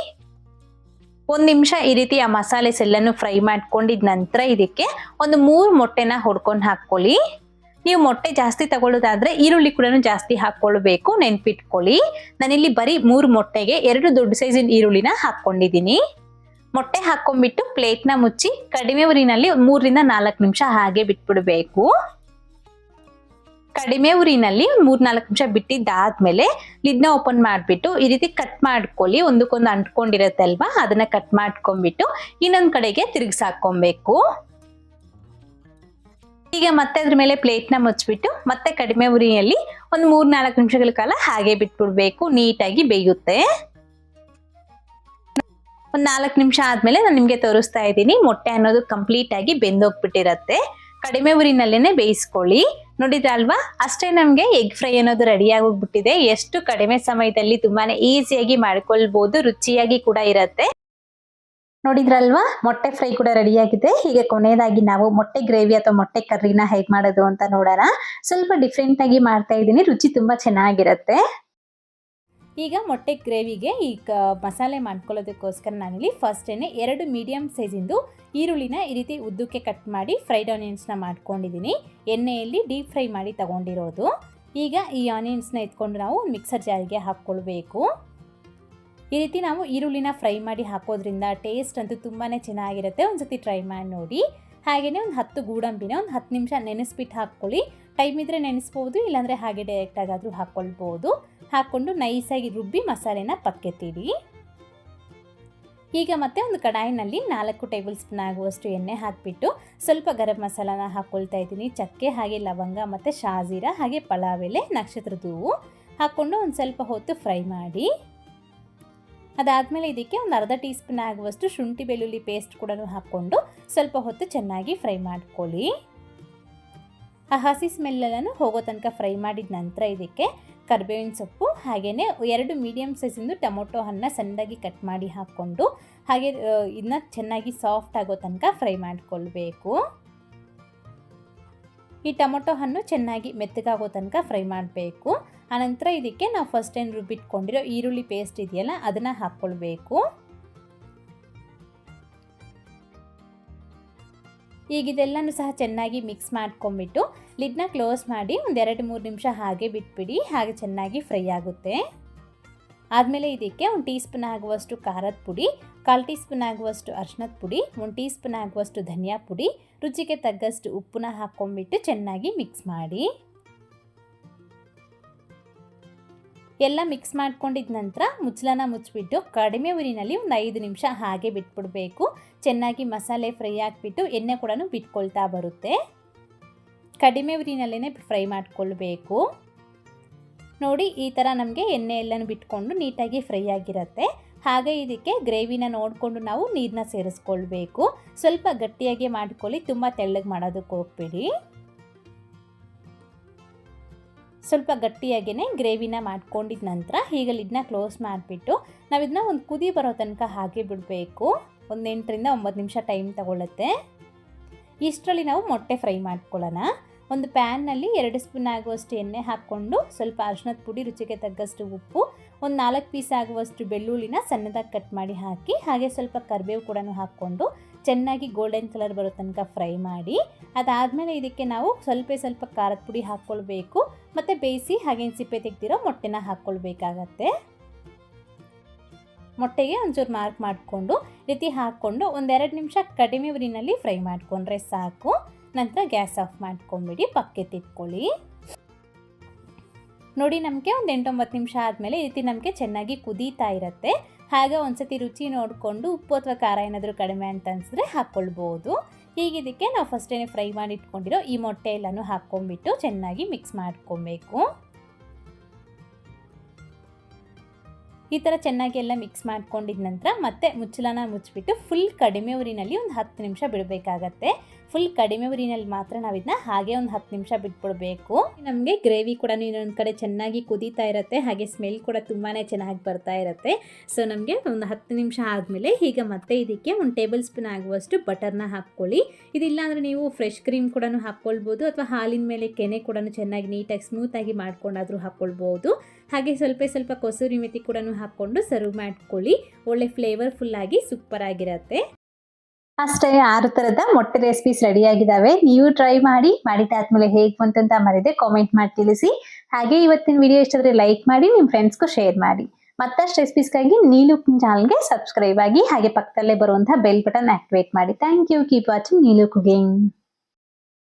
ಒಂದು ನಿಮಿಷ ಈ ರೀತಿ ಆ ಮಸಾಲೆಸ್ ಎಲ್ಲಾನು ಫ್ರೈ ಮಾಡ್ಕೊಂಡಿದ ನಂತರ ಇದಕ್ಕೆ ಒಂದು ಮೂರು ಮೊಟ್ಟೆನ ಹೊಡ್ಕೊಂಡು ಹಾಕೊಳ್ಳಿ ನೀವು ಮೊಟ್ಟೆ ಜಾಸ್ತಿ ತಗೊಳ್ಳೋದಾದ್ರೆ ಈರುಳ್ಳಿ ಕೂಡ ಜಾಸ್ತಿ ಹಾಕೊಳ್ಬೇಕು, ನೆನ್ಪಿಟ್ಕೊಳ್ಳಿ. ನಾನಿಲ್ಲಿ ಬರೀ ಮೂರು ಮೊಟ್ಟೆಗೆ ಎರಡು ದೊಡ್ಡ ಸೈಜಿನ ಈರುಳ್ಳಿನ ಹಾಕೊಂಡಿದ್ದೀನಿ ಮೊಟ್ಟೆ ಹಾಕೊಂಡ್ಬಿಟ್ಟು ಪ್ಲೇಟ್ನ ಮುಚ್ಚಿ ಕಡಿಮೆ ಉರಿನಲ್ಲಿ ಮೂರರಿಂದ ನಾಲ್ಕು ನಿಮಿಷ ಹಾಗೆ ಬಿಟ್ಬಿಡ್ಬೇಕು. ಕಡಿಮೆ ಉರಿನಲ್ಲಿ ಒಂದು ಮೂರ್ನಾಲ್ಕು ನಿಮಿಷ ಬಿಟ್ಟಿದ್ದಾದ್ಮೇಲೆ ಲಿಡ್ನ ಓಪನ್ ಮಾಡಿಬಿಟ್ಟು ಈ ರೀತಿ ಕಟ್ ಮಾಡ್ಕೊಳ್ಳಿ. ಒಂದಕ್ಕೊಂದು ಅಂಟ್ಕೊಂಡಿರತ್ತೆ ಅಲ್ವಾ ಅದನ್ನ ಕಟ್ ಮಾಡ್ಕೊಂಡ್ಬಿಟ್ಟು ಇನ್ನೊಂದು ಕಡೆಗೆ ತಿರುಗಿಸಾಕೊಬೇಕು ಈಗ ಮತ್ತೆ ಅದ್ರ ಮೇಲೆ ಪ್ಲೇಟ್ನ ಮುಚ್ಚಿಬಿಟ್ಟು ಮತ್ತೆ ಕಡಿಮೆ ಉರಿಯಲ್ಲಿ ಒಂದು ಮೂರ್ ನಾಲ್ಕು ನಿಮಿಷಗಳ ಕಾಲ ಹಾಗೆ ಬಿಟ್ಬಿಡ್ಬೇಕು, ನೀಟಾಗಿ ಬೇಯುತ್ತೆ. ಒಂದ್ ನಾಲ್ಕು ನಿಮಿಷ ಆದ್ಮೇಲೆ ನಾನು ನಿಮ್ಗೆ ತೋರಿಸ್ತಾ ಇದ್ದೀನಿ, ಮೊಟ್ಟೆ ಅನ್ನೋದು ಕಂಪ್ಲೀಟ್ ಆಗಿ ಬೆಂದೋಗ್ಬಿಟ್ಟಿರತ್ತೆ. ಕಡಿಮೆ ಉರಿನಲ್ಲೇನೆ ಬೇಯಿಸ್ಕೊಳ್ಳಿ. ನೋಡಿದ್ರಲ್ವಾ ಅಷ್ಟೇ ನಮ್ಗೆ ಎಗ್ ಫ್ರೈ ಅನ್ನೋದು ರೆಡಿ ಆಗೋಗ್ಬಿಟ್ಟಿದೆ. ಎಷ್ಟು ಕಡಿಮೆ ಸಮಯದಲ್ಲಿ ತುಂಬಾನೇ ಈಸಿಯಾಗಿ ಮಾಡ್ಕೊಳ್ಬಹುದು ರುಚಿಯಾಗಿ ಕೂಡ ಇರತ್ತೆ. ನೋಡಿದ್ರಲ್ವಾ? ಮೊಟ್ಟೆ ಫ್ರೈ ಕೂಡ ರೆಡಿ ಆಗಿದೆ. ಹೀಗೆ ಕೊನೆಯದಾಗಿ ನಾವು ಮೊಟ್ಟೆ ಗ್ರೇವಿ ಅಥವಾ ಮೊಟ್ಟೆ ಕರ್ರಿನ ಹೇಗೆ ಮಾಡೋದು ಅಂತ ನೋಡೋಣ. ಸ್ವಲ್ಪ ಡಿಫ್ರೆಂಟ್ ಆಗಿ ಮಾಡ್ತಾ ಇದ್ದೀನಿ. ರುಚಿ ತುಂಬ ಚೆನ್ನಾಗಿರುತ್ತೆ. ಈಗ ಮೊಟ್ಟೆ ಗ್ರೇವಿಗೆ ಈ ಕ, ಮಸಾಲೆ ಮಾಡ್ಕೊಳ್ಳೋದಕ್ಕೋಸ್ಕರ ನಾನಿಲ್ಲಿ ಫಸ್ಟೇ ಎರಡು ಮೀಡಿಯಮ್ ಸೈಜಿಂದು ಈರುಳ್ಳಿನ ಈ ರೀತಿ ಉದ್ದಕ್ಕೆ ಕಟ್ ಮಾಡಿ ಫ್ರೈಡ್ ಆನಿಯನ್ಸ್ನ ಮಾಡ್ಕೊಂಡಿದ್ದೀನಿ. ಎಣ್ಣೆಯಲ್ಲಿ ಡೀಪ್ ಫ್ರೈ ಮಾಡಿ ತಗೊಂಡಿರೋದು. ಈಗ ಈ ಆನಿಯನ್ಸ್ನ ಎತ್ಕೊಂಡು ನಾವು ಮಿಕ್ಸರ್ ಜಾರಿಗೆ ಹಾಕ್ಕೊಳ್ಬೇಕು. ಈ ರೀತಿ ನಾವು ಈರುಳ್ಳಿನ ಫ್ರೈ ಮಾಡಿ ಹಾಕೋದ್ರಿಂದ ಟೇಸ್ಟ್ ಅಂತೂ ತುಂಬಾ ಚೆನ್ನಾಗಿರುತ್ತೆ. ಒಂದ್ಸತಿ ಟ್ರೈ ಮಾಡಿ ನೋಡಿ. ಹಾಗೆಯೇ ಒಂದು ಹತ್ತು ಗೂಡಂಬಿನ ಒಂದು ಹತ್ತು ನಿಮಿಷ ನೆನೆಸ್ಬಿಟ್ಟು ಹಾಕ್ಕೊಳ್ಳಿ. ಟೈಮ್ ಇದ್ದರೆ ನೆನೆಸ್ಬೋದು, ಇಲ್ಲಾಂದರೆ ಹಾಗೆ ಡೈರೆಕ್ಟಾಗಾದರೂ ಹಾಕ್ಕೊಳ್ಬೋದು. ಹಾಕ್ಕೊಂಡು ನೈಸಾಗಿ ರುಬ್ಬಿ ಮಸಾಲೆನ ಪಕ್ಕೆತ್ತಿಡಿ. ಈಗ ಮತ್ತೆ ಒಂದು ಕಡಾಯಿನಲ್ಲಿ ನಾಲ್ಕು ಟೇಬಲ್ ಸ್ಪೂನ್ ಆಗುವಷ್ಟು ಎಣ್ಣೆ ಹಾಕಿಬಿಟ್ಟು ಸ್ವಲ್ಪ ಗರಂ ಮಸಾಲಾನ ಹಾಕ್ಕೊಳ್ತಾ ಇದ್ದೀನಿ. ಚಕ್ಕೆ ಹಾಗೆ ಲವಂಗ ಮತ್ತು ಶಾಜೀರ ಹಾಗೆ ಪಲಾವ್ ಎಲೆ ನಕ್ಷತ್ರದ ಹೂವು ಹಾಕ್ಕೊಂಡು ಒಂದು ಸ್ವಲ್ಪ ಹೊತ್ತು ಫ್ರೈ ಮಾಡಿ. ಅದಾದಮೇಲೆ ಇದಕ್ಕೆ ಒಂದು ಅರ್ಧ ಟೀ ಸ್ಪೂನ್ ಆಗುವಷ್ಟು ಶುಂಠಿ ಬೆಳ್ಳುಳ್ಳಿ ಪೇಸ್ಟ್ ಕೂಡ ಹಾಕ್ಕೊಂಡು ಸ್ವಲ್ಪ ಹೊತ್ತು ಚೆನ್ನಾಗಿ ಫ್ರೈ ಮಾಡ್ಕೊಳ್ಳಿ. ಆ ಹಸಿ ಸ್ಮೆಲ್ಲೆಲ್ಲನೂ ಹೋಗೋ ತನಕ ಫ್ರೈ ಮಾಡಿದ ನಂತರ ಇದಕ್ಕೆ ಕರ್ಬೇವಿನ ಸೊಪ್ಪು ಹಾಗೆಯೇ ಎರಡು ಮೀಡಿಯಮ್ ಸೈಜಿಂದು ಟೊಮೊಟೊ ಹಣ್ಣು ಸಣ್ಣದಾಗಿ ಕಟ್ ಮಾಡಿ ಹಾಕ್ಕೊಂಡು, ಹಾಗೆ ಇದನ್ನ ಚೆನ್ನಾಗಿ ಸಾಫ್ಟ್ ಆಗೋ ತನಕ ಫ್ರೈ ಮಾಡಿಕೊಳ್ಬೇಕು. ಈ ಟೊಮೊಟೊ ಹಣ್ಣು ಚೆನ್ನಾಗಿ ಮೆತ್ತಗಾಗೋ ತನಕ ಫ್ರೈ ಮಾಡಬೇಕು. ಆನಂತರ ಇದಕ್ಕೆ ನಾವು ಫಸ್ಟ್ ಏನು ರುಬ್ಬಿಟ್ಕೊಂಡಿರೋ ಈರುಳ್ಳಿ ಪೇಸ್ಟ್ ಇದೆಯಲ್ಲ, ಅದನ್ನು ಹಾಕ್ಕೊಳ್ಬೇಕು. ಈಗ ಇದೆಲ್ಲನೂ ಸಹ ಚೆನ್ನಾಗಿ ಮಿಕ್ಸ್ ಮಾಡ್ಕೊಂಬಿಟ್ಟು ಲಿಡ್ನ ಕ್ಲೋಸ್ ಮಾಡಿ ಒಂದೆರಡು ಮೂರು ನಿಮಿಷ ಹಾಗೆ ಬಿಟ್ಬಿಡಿ, ಹಾಗೆ ಚೆನ್ನಾಗಿ ಫ್ರೈ ಆಗುತ್ತೆ. ಆದಮೇಲೆ ಇದಕ್ಕೆ ಒಂದು ಟೀ ಸ್ಪೂನ್ ಆಗುವಷ್ಟು ಖಾರದ ಪುಡಿ ಕಾಲು ಟೀ ಸ್ಪೂನ್ ಆಗುವಷ್ಟು ಅರ್ಶಿನದ ಪುಡಿ ಒಂದು ಟೀ ಸ್ಪೂನ್ ಆಗುವಷ್ಟು ಧನಿಯಾ ಪುಡಿ, ರುಚಿಗೆ ತಗ್ಗಷ್ಟು ಉಪ್ಪನ್ನ ಹಾಕ್ಕೊಂಬಿಟ್ಟು ಚೆನ್ನಾಗಿ ಮಿಕ್ಸ್ ಮಾಡಿ. ಎಲ್ಲ ಮಿಕ್ಸ್ ಮಾಡ್ಕೊಂಡಿದ ನಂತರ ಮುಚ್ಚಲನ ಮುಚ್ಚಿಬಿಟ್ಟು ಕಡಿಮೆ ಉರಿನಲ್ಲಿ ಒಂದು ಐದು ನಿಮಿಷ ಹಾಗೆ ಬಿಟ್ಬಿಡಬೇಕು. ಚೆನ್ನಾಗಿ ಮಸಾಲೆ ಫ್ರೈ ಹಾಕಿಬಿಟ್ಟು ಎಣ್ಣೆ ಕೂಡ ಬಿಟ್ಕೊಳ್ತಾ ಬರುತ್ತೆ. ಕಡಿಮೆ ಉರಿನಲ್ಲೇ ಫ್ರೈ ಮಾಡಿಕೊಳ್ಬೇಕು. ನೋಡಿ ಈ ಥರ ನಮಗೆ ಎಣ್ಣೆ ಎಲ್ಲನೂ ಬಿಟ್ಕೊಂಡು ನೀಟಾಗಿ ಫ್ರೈ ಆಗಿರುತ್ತೆ. ಹಾಗೆ ಇದಕ್ಕೆ ಗ್ರೇವಿನ ನೋಡಿಕೊಂಡು ನಾವು ನೀರನ್ನ ಸೇರಿಸ್ಕೊಳ್ಬೇಕು. ಸ್ವಲ್ಪ ಗಟ್ಟಿಯಾಗಿ ಮಾಡ್ಕೊಳ್ಳಿ, ತುಂಬ ತೆಳ್ಳಗೆ ಮಾಡೋದಕ್ಕೆ ಹೋಗ್ಬೇಡಿ. ಸ್ವಲ್ಪ ಗಟ್ಟಿಯಾಗೇ ಗ್ರೇವಿನ ಮಾಡ್ಕೊಂಡಿದ ನಂತರ ಈಗ ಇದನ್ನ ಕ್ಲೋಸ್ ಮಾಡಿಬಿಟ್ಟು ನಾವು ಇದನ್ನ ಒಂದು ಕುದಿ ಬರೋ ತನಕ ಹಾಗೆ ಬಿಡಬೇಕು. ಒಂದು ಎಂಟರಿಂದ ಒಂಬತ್ತು ನಿಮಿಷ ಟೈಮ್ ತಗೊಳ್ಳುತ್ತೆ ಇಷ್ಟರಲ್ಲಿ ನಾವು ಮೊಟ್ಟೆ ಫ್ರೈ ಮಾಡ್ಕೊಳ್ಳೋಣ. ಒಂದು ಪ್ಯಾನ್ನಲ್ಲಿ ಎರಡು ಸ್ಪೂನ್ ಆಗುವಷ್ಟು ಎಣ್ಣೆ ಹಾಕ್ಕೊಂಡು ಸ್ವಲ್ಪ ಅರ್ಶಿನದ ಪುಡಿ, ರುಚಿಗೆ ತಗ್ಗಷ್ಟು ಉಪ್ಪು, ಒಂದು ನಾಲ್ಕು ಪೀಸ್ ಆಗುವಷ್ಟು ಬೆಳ್ಳುಳ್ಳಿನ ಸಣ್ಣದಾಗಿ ಕಟ್ ಮಾಡಿ ಹಾಕಿ, ಹಾಗೆ ಸ್ವಲ್ಪ ಕರಿಬೇವು ಕೂಡ ಹಾಕ್ಕೊಂಡು ಚೆನ್ನಾಗಿ ಗೋಲ್ಡನ್ ಕಲರ್ ಬರೋ ತನಕ ಫ್ರೈ ಮಾಡಿ, ಅದಾದಮೇಲೆ ಇದಕ್ಕೆ ನಾವು ಸ್ವಲ್ಪ ಸ್ವಲ್ಪ ಖಾರದ ಪುಡಿ ಹಾಕ್ಕೊಳ್ಬೇಕು, ಮತ್ತು ಬೇಯಿಸಿ ಹಾಗೆ ಸಿಪ್ಪೆ ತೆಗ್ದಿರೋ ಮೊಟ್ಟೆನ ಹಾಕ್ಕೊಳ್ಬೇಕಾಗತ್ತೆ. ಮೊಟ್ಟೆಗೆ ಒಂಚೂರು ಮಾರ್ಕ್ ಮಾಡಿಕೊಂಡು ರೀತಿ ಹಾಕ್ಕೊಂಡು ಒಂದೆರಡು ನಿಮಿಷ ಕಡಿಮೆ ಉರಿನಲ್ಲಿ ಫ್ರೈ ಮಾಡಿಕೊಂಡ್ರೆ ಸಾಕು. ನಂತರ ಗ್ಯಾಸ್ ಆಫ್ ಮಾಡ್ಕೊಂಬಿಡಿ ಪಕ್ಕೆತ್ತಿಟ್ಕೊಳ್ಳಿ ನೋಡಿ ನಮಗೆ ಒಂದು ಎಂಟೊಂಬತ್ತು ನಿಮಿಷ ಆದಮೇಲೆ ಈ ರೀತಿ ನಮಗೆ ಚೆನ್ನಾಗಿ ಕುದೀತಾ ಇರುತ್ತೆ. ಹಾಗೆ ಒಂದ್ಸತಿ ರುಚಿ ನೋಡಿಕೊಂಡು ಉಪ್ಪು ಅಥವಾ ಖಾರ ಏನಾದರೂ ಕಡಿಮೆ ಅಂತ ಅನಿಸಿದ್ರೆ ಹಾಕ್ಕೊಳ್ಬೋದು. ಹೀಗಿದಕ್ಕೆ ನಾವು ಫಸ್ಟೇ ಫ್ರೈ ಮಾಡಿ ಇಟ್ಕೊಂಡಿರೋ ಈ ಮೊಟ್ಟೆ ಎಲ್ಲನೂ ಹಾಕ್ಕೊಂಬಿಟ್ಟು ಚೆನ್ನಾಗಿ ಮಿಕ್ಸ್ ಮಾಡ್ಕೊಬೇಕು. ಈ ಥರ ಚೆನ್ನಾಗಿ ಎಲ್ಲ ಮಿಕ್ಸ್ ಮಾಡ್ಕೊಂಡಿದ ನಂತರ ಮತ್ತೆ ಮುಚ್ಚಲನ ಮುಚ್ಚಿಬಿಟ್ಟು ಫುಲ್ ಕಡಿಮೆ ಊರಿನಲ್ಲಿ ಒಂದು ಹತ್ತು ನಿಮಿಷ ಬಿಡಬೇಕಾಗತ್ತೆ. ಫುಲ್ ಕಡಿಮೆ ಉರಿನಲ್ಲಿ ಮಾತ್ರ ನಾವು ಇದನ್ನ ಹಾಗೆ ಒಂದು ಹತ್ತು ನಿಮಿಷ ಬಿಟ್ಬಿಡ್ಬೇಕು. ನಮಗೆ ಗ್ರೇವಿ ಕೂಡ ಇನ್ನೊಂದು ಕಡೆ ಚೆನ್ನಾಗಿ ಕುದೀತಾ ಇರುತ್ತೆ, ಹಾಗೆ ಸ್ಮೆಲ್ ಕೂಡ ತುಂಬಾ ಚೆನ್ನಾಗಿ ಬರ್ತಾ ಇರುತ್ತೆ. ಸೊ ನಮಗೆ ಒಂದು ಹತ್ತು ನಿಮಿಷ ಆದಮೇಲೆ ಈಗ ಮತ್ತೆ ಇದಕ್ಕೆ ಒಂದು ಟೇಬಲ್ ಸ್ಪೂನ್ ಆಗುವಷ್ಟು ಬಟರ್ನ ಹಾಕ್ಕೊಳ್ಳಿ. ಇದಿಲ್ಲ ಅಂದರೆ ನೀವು ಫ್ರೆಶ್ ಕ್ರೀಮ್ ಕೂಡ ಹಾಕ್ಕೊಳ್ಬೋದು, ಅಥವಾ ಹಾಲಿನ ಮೇಲೆ ಕೆನೆ ಕೂಡ ಚೆನ್ನಾಗಿ ನೀಟಾಗಿ ಸ್ಮೂತಾಗಿ ಮಾಡ್ಕೊಂಡಾದರೂ ಹಾಕ್ಕೊಳ್ಬೋದು. ಹಾಗೆ ಸ್ವಲ್ಪ ಸ್ವಲ್ಪ ಕೊಸೂರಿ ಮೆತಿ ಕೂಡ ಹಾಕ್ಕೊಂಡು ಸರ್ವ್ ಮಾಡ್ಕೊಳ್ಳಿ. ಒಳ್ಳೆ ಫ್ಲೇವರ್ಫುಲ್ ಆಗಿ ಸೂಪರ್ ಆಗಿರುತ್ತೆ. ಅಷ್ಟೇ ಆರು ತರದ ಮೊಟ್ಟೆ ರೆಸಿಪೀಸ್ ರೆಡಿ ಆಗಿದಾವೆ. ನೀವು ಟ್ರೈ ಮಾಡಿ ಮಾಡಿದಾದ್ಮೇಲೆ ಹೇಗ್ ಬಂತು ಅಂತ ಮರಿದೆ ಕಾಮೆಂಟ್ ಮಾಡಿ ತಿಳಿಸಿ. ಹಾಗೆ ಇವತ್ತಿನ ವಿಡಿಯೋ ಇಷ್ಟಾದ್ರೆ ಲೈಕ್ ಮಾಡಿ ನಿಮ್ಮ ಫ್ರೆಂಡ್ಸ್ಗೂ ಶೇರ್ ಮಾಡಿ. ಮತ್ತಷ್ಟು ರೆಸಿಪೀಸ್ಗಾಗಿ ನೀಲು ಚಾನಲ್ಗೆ ಸಬ್ಸ್ಕ್ರೈಬ್ ಆಗಿ, ಹಾಗೆ ಪಕ್ಕದಲ್ಲೇ ಬರುವಂತಹ ಬೆಲ್ ಬಟನ್ ಆಕ್ಟಿವೇಟ್ ಮಾಡಿ. Thank you keep watching Neelu cooking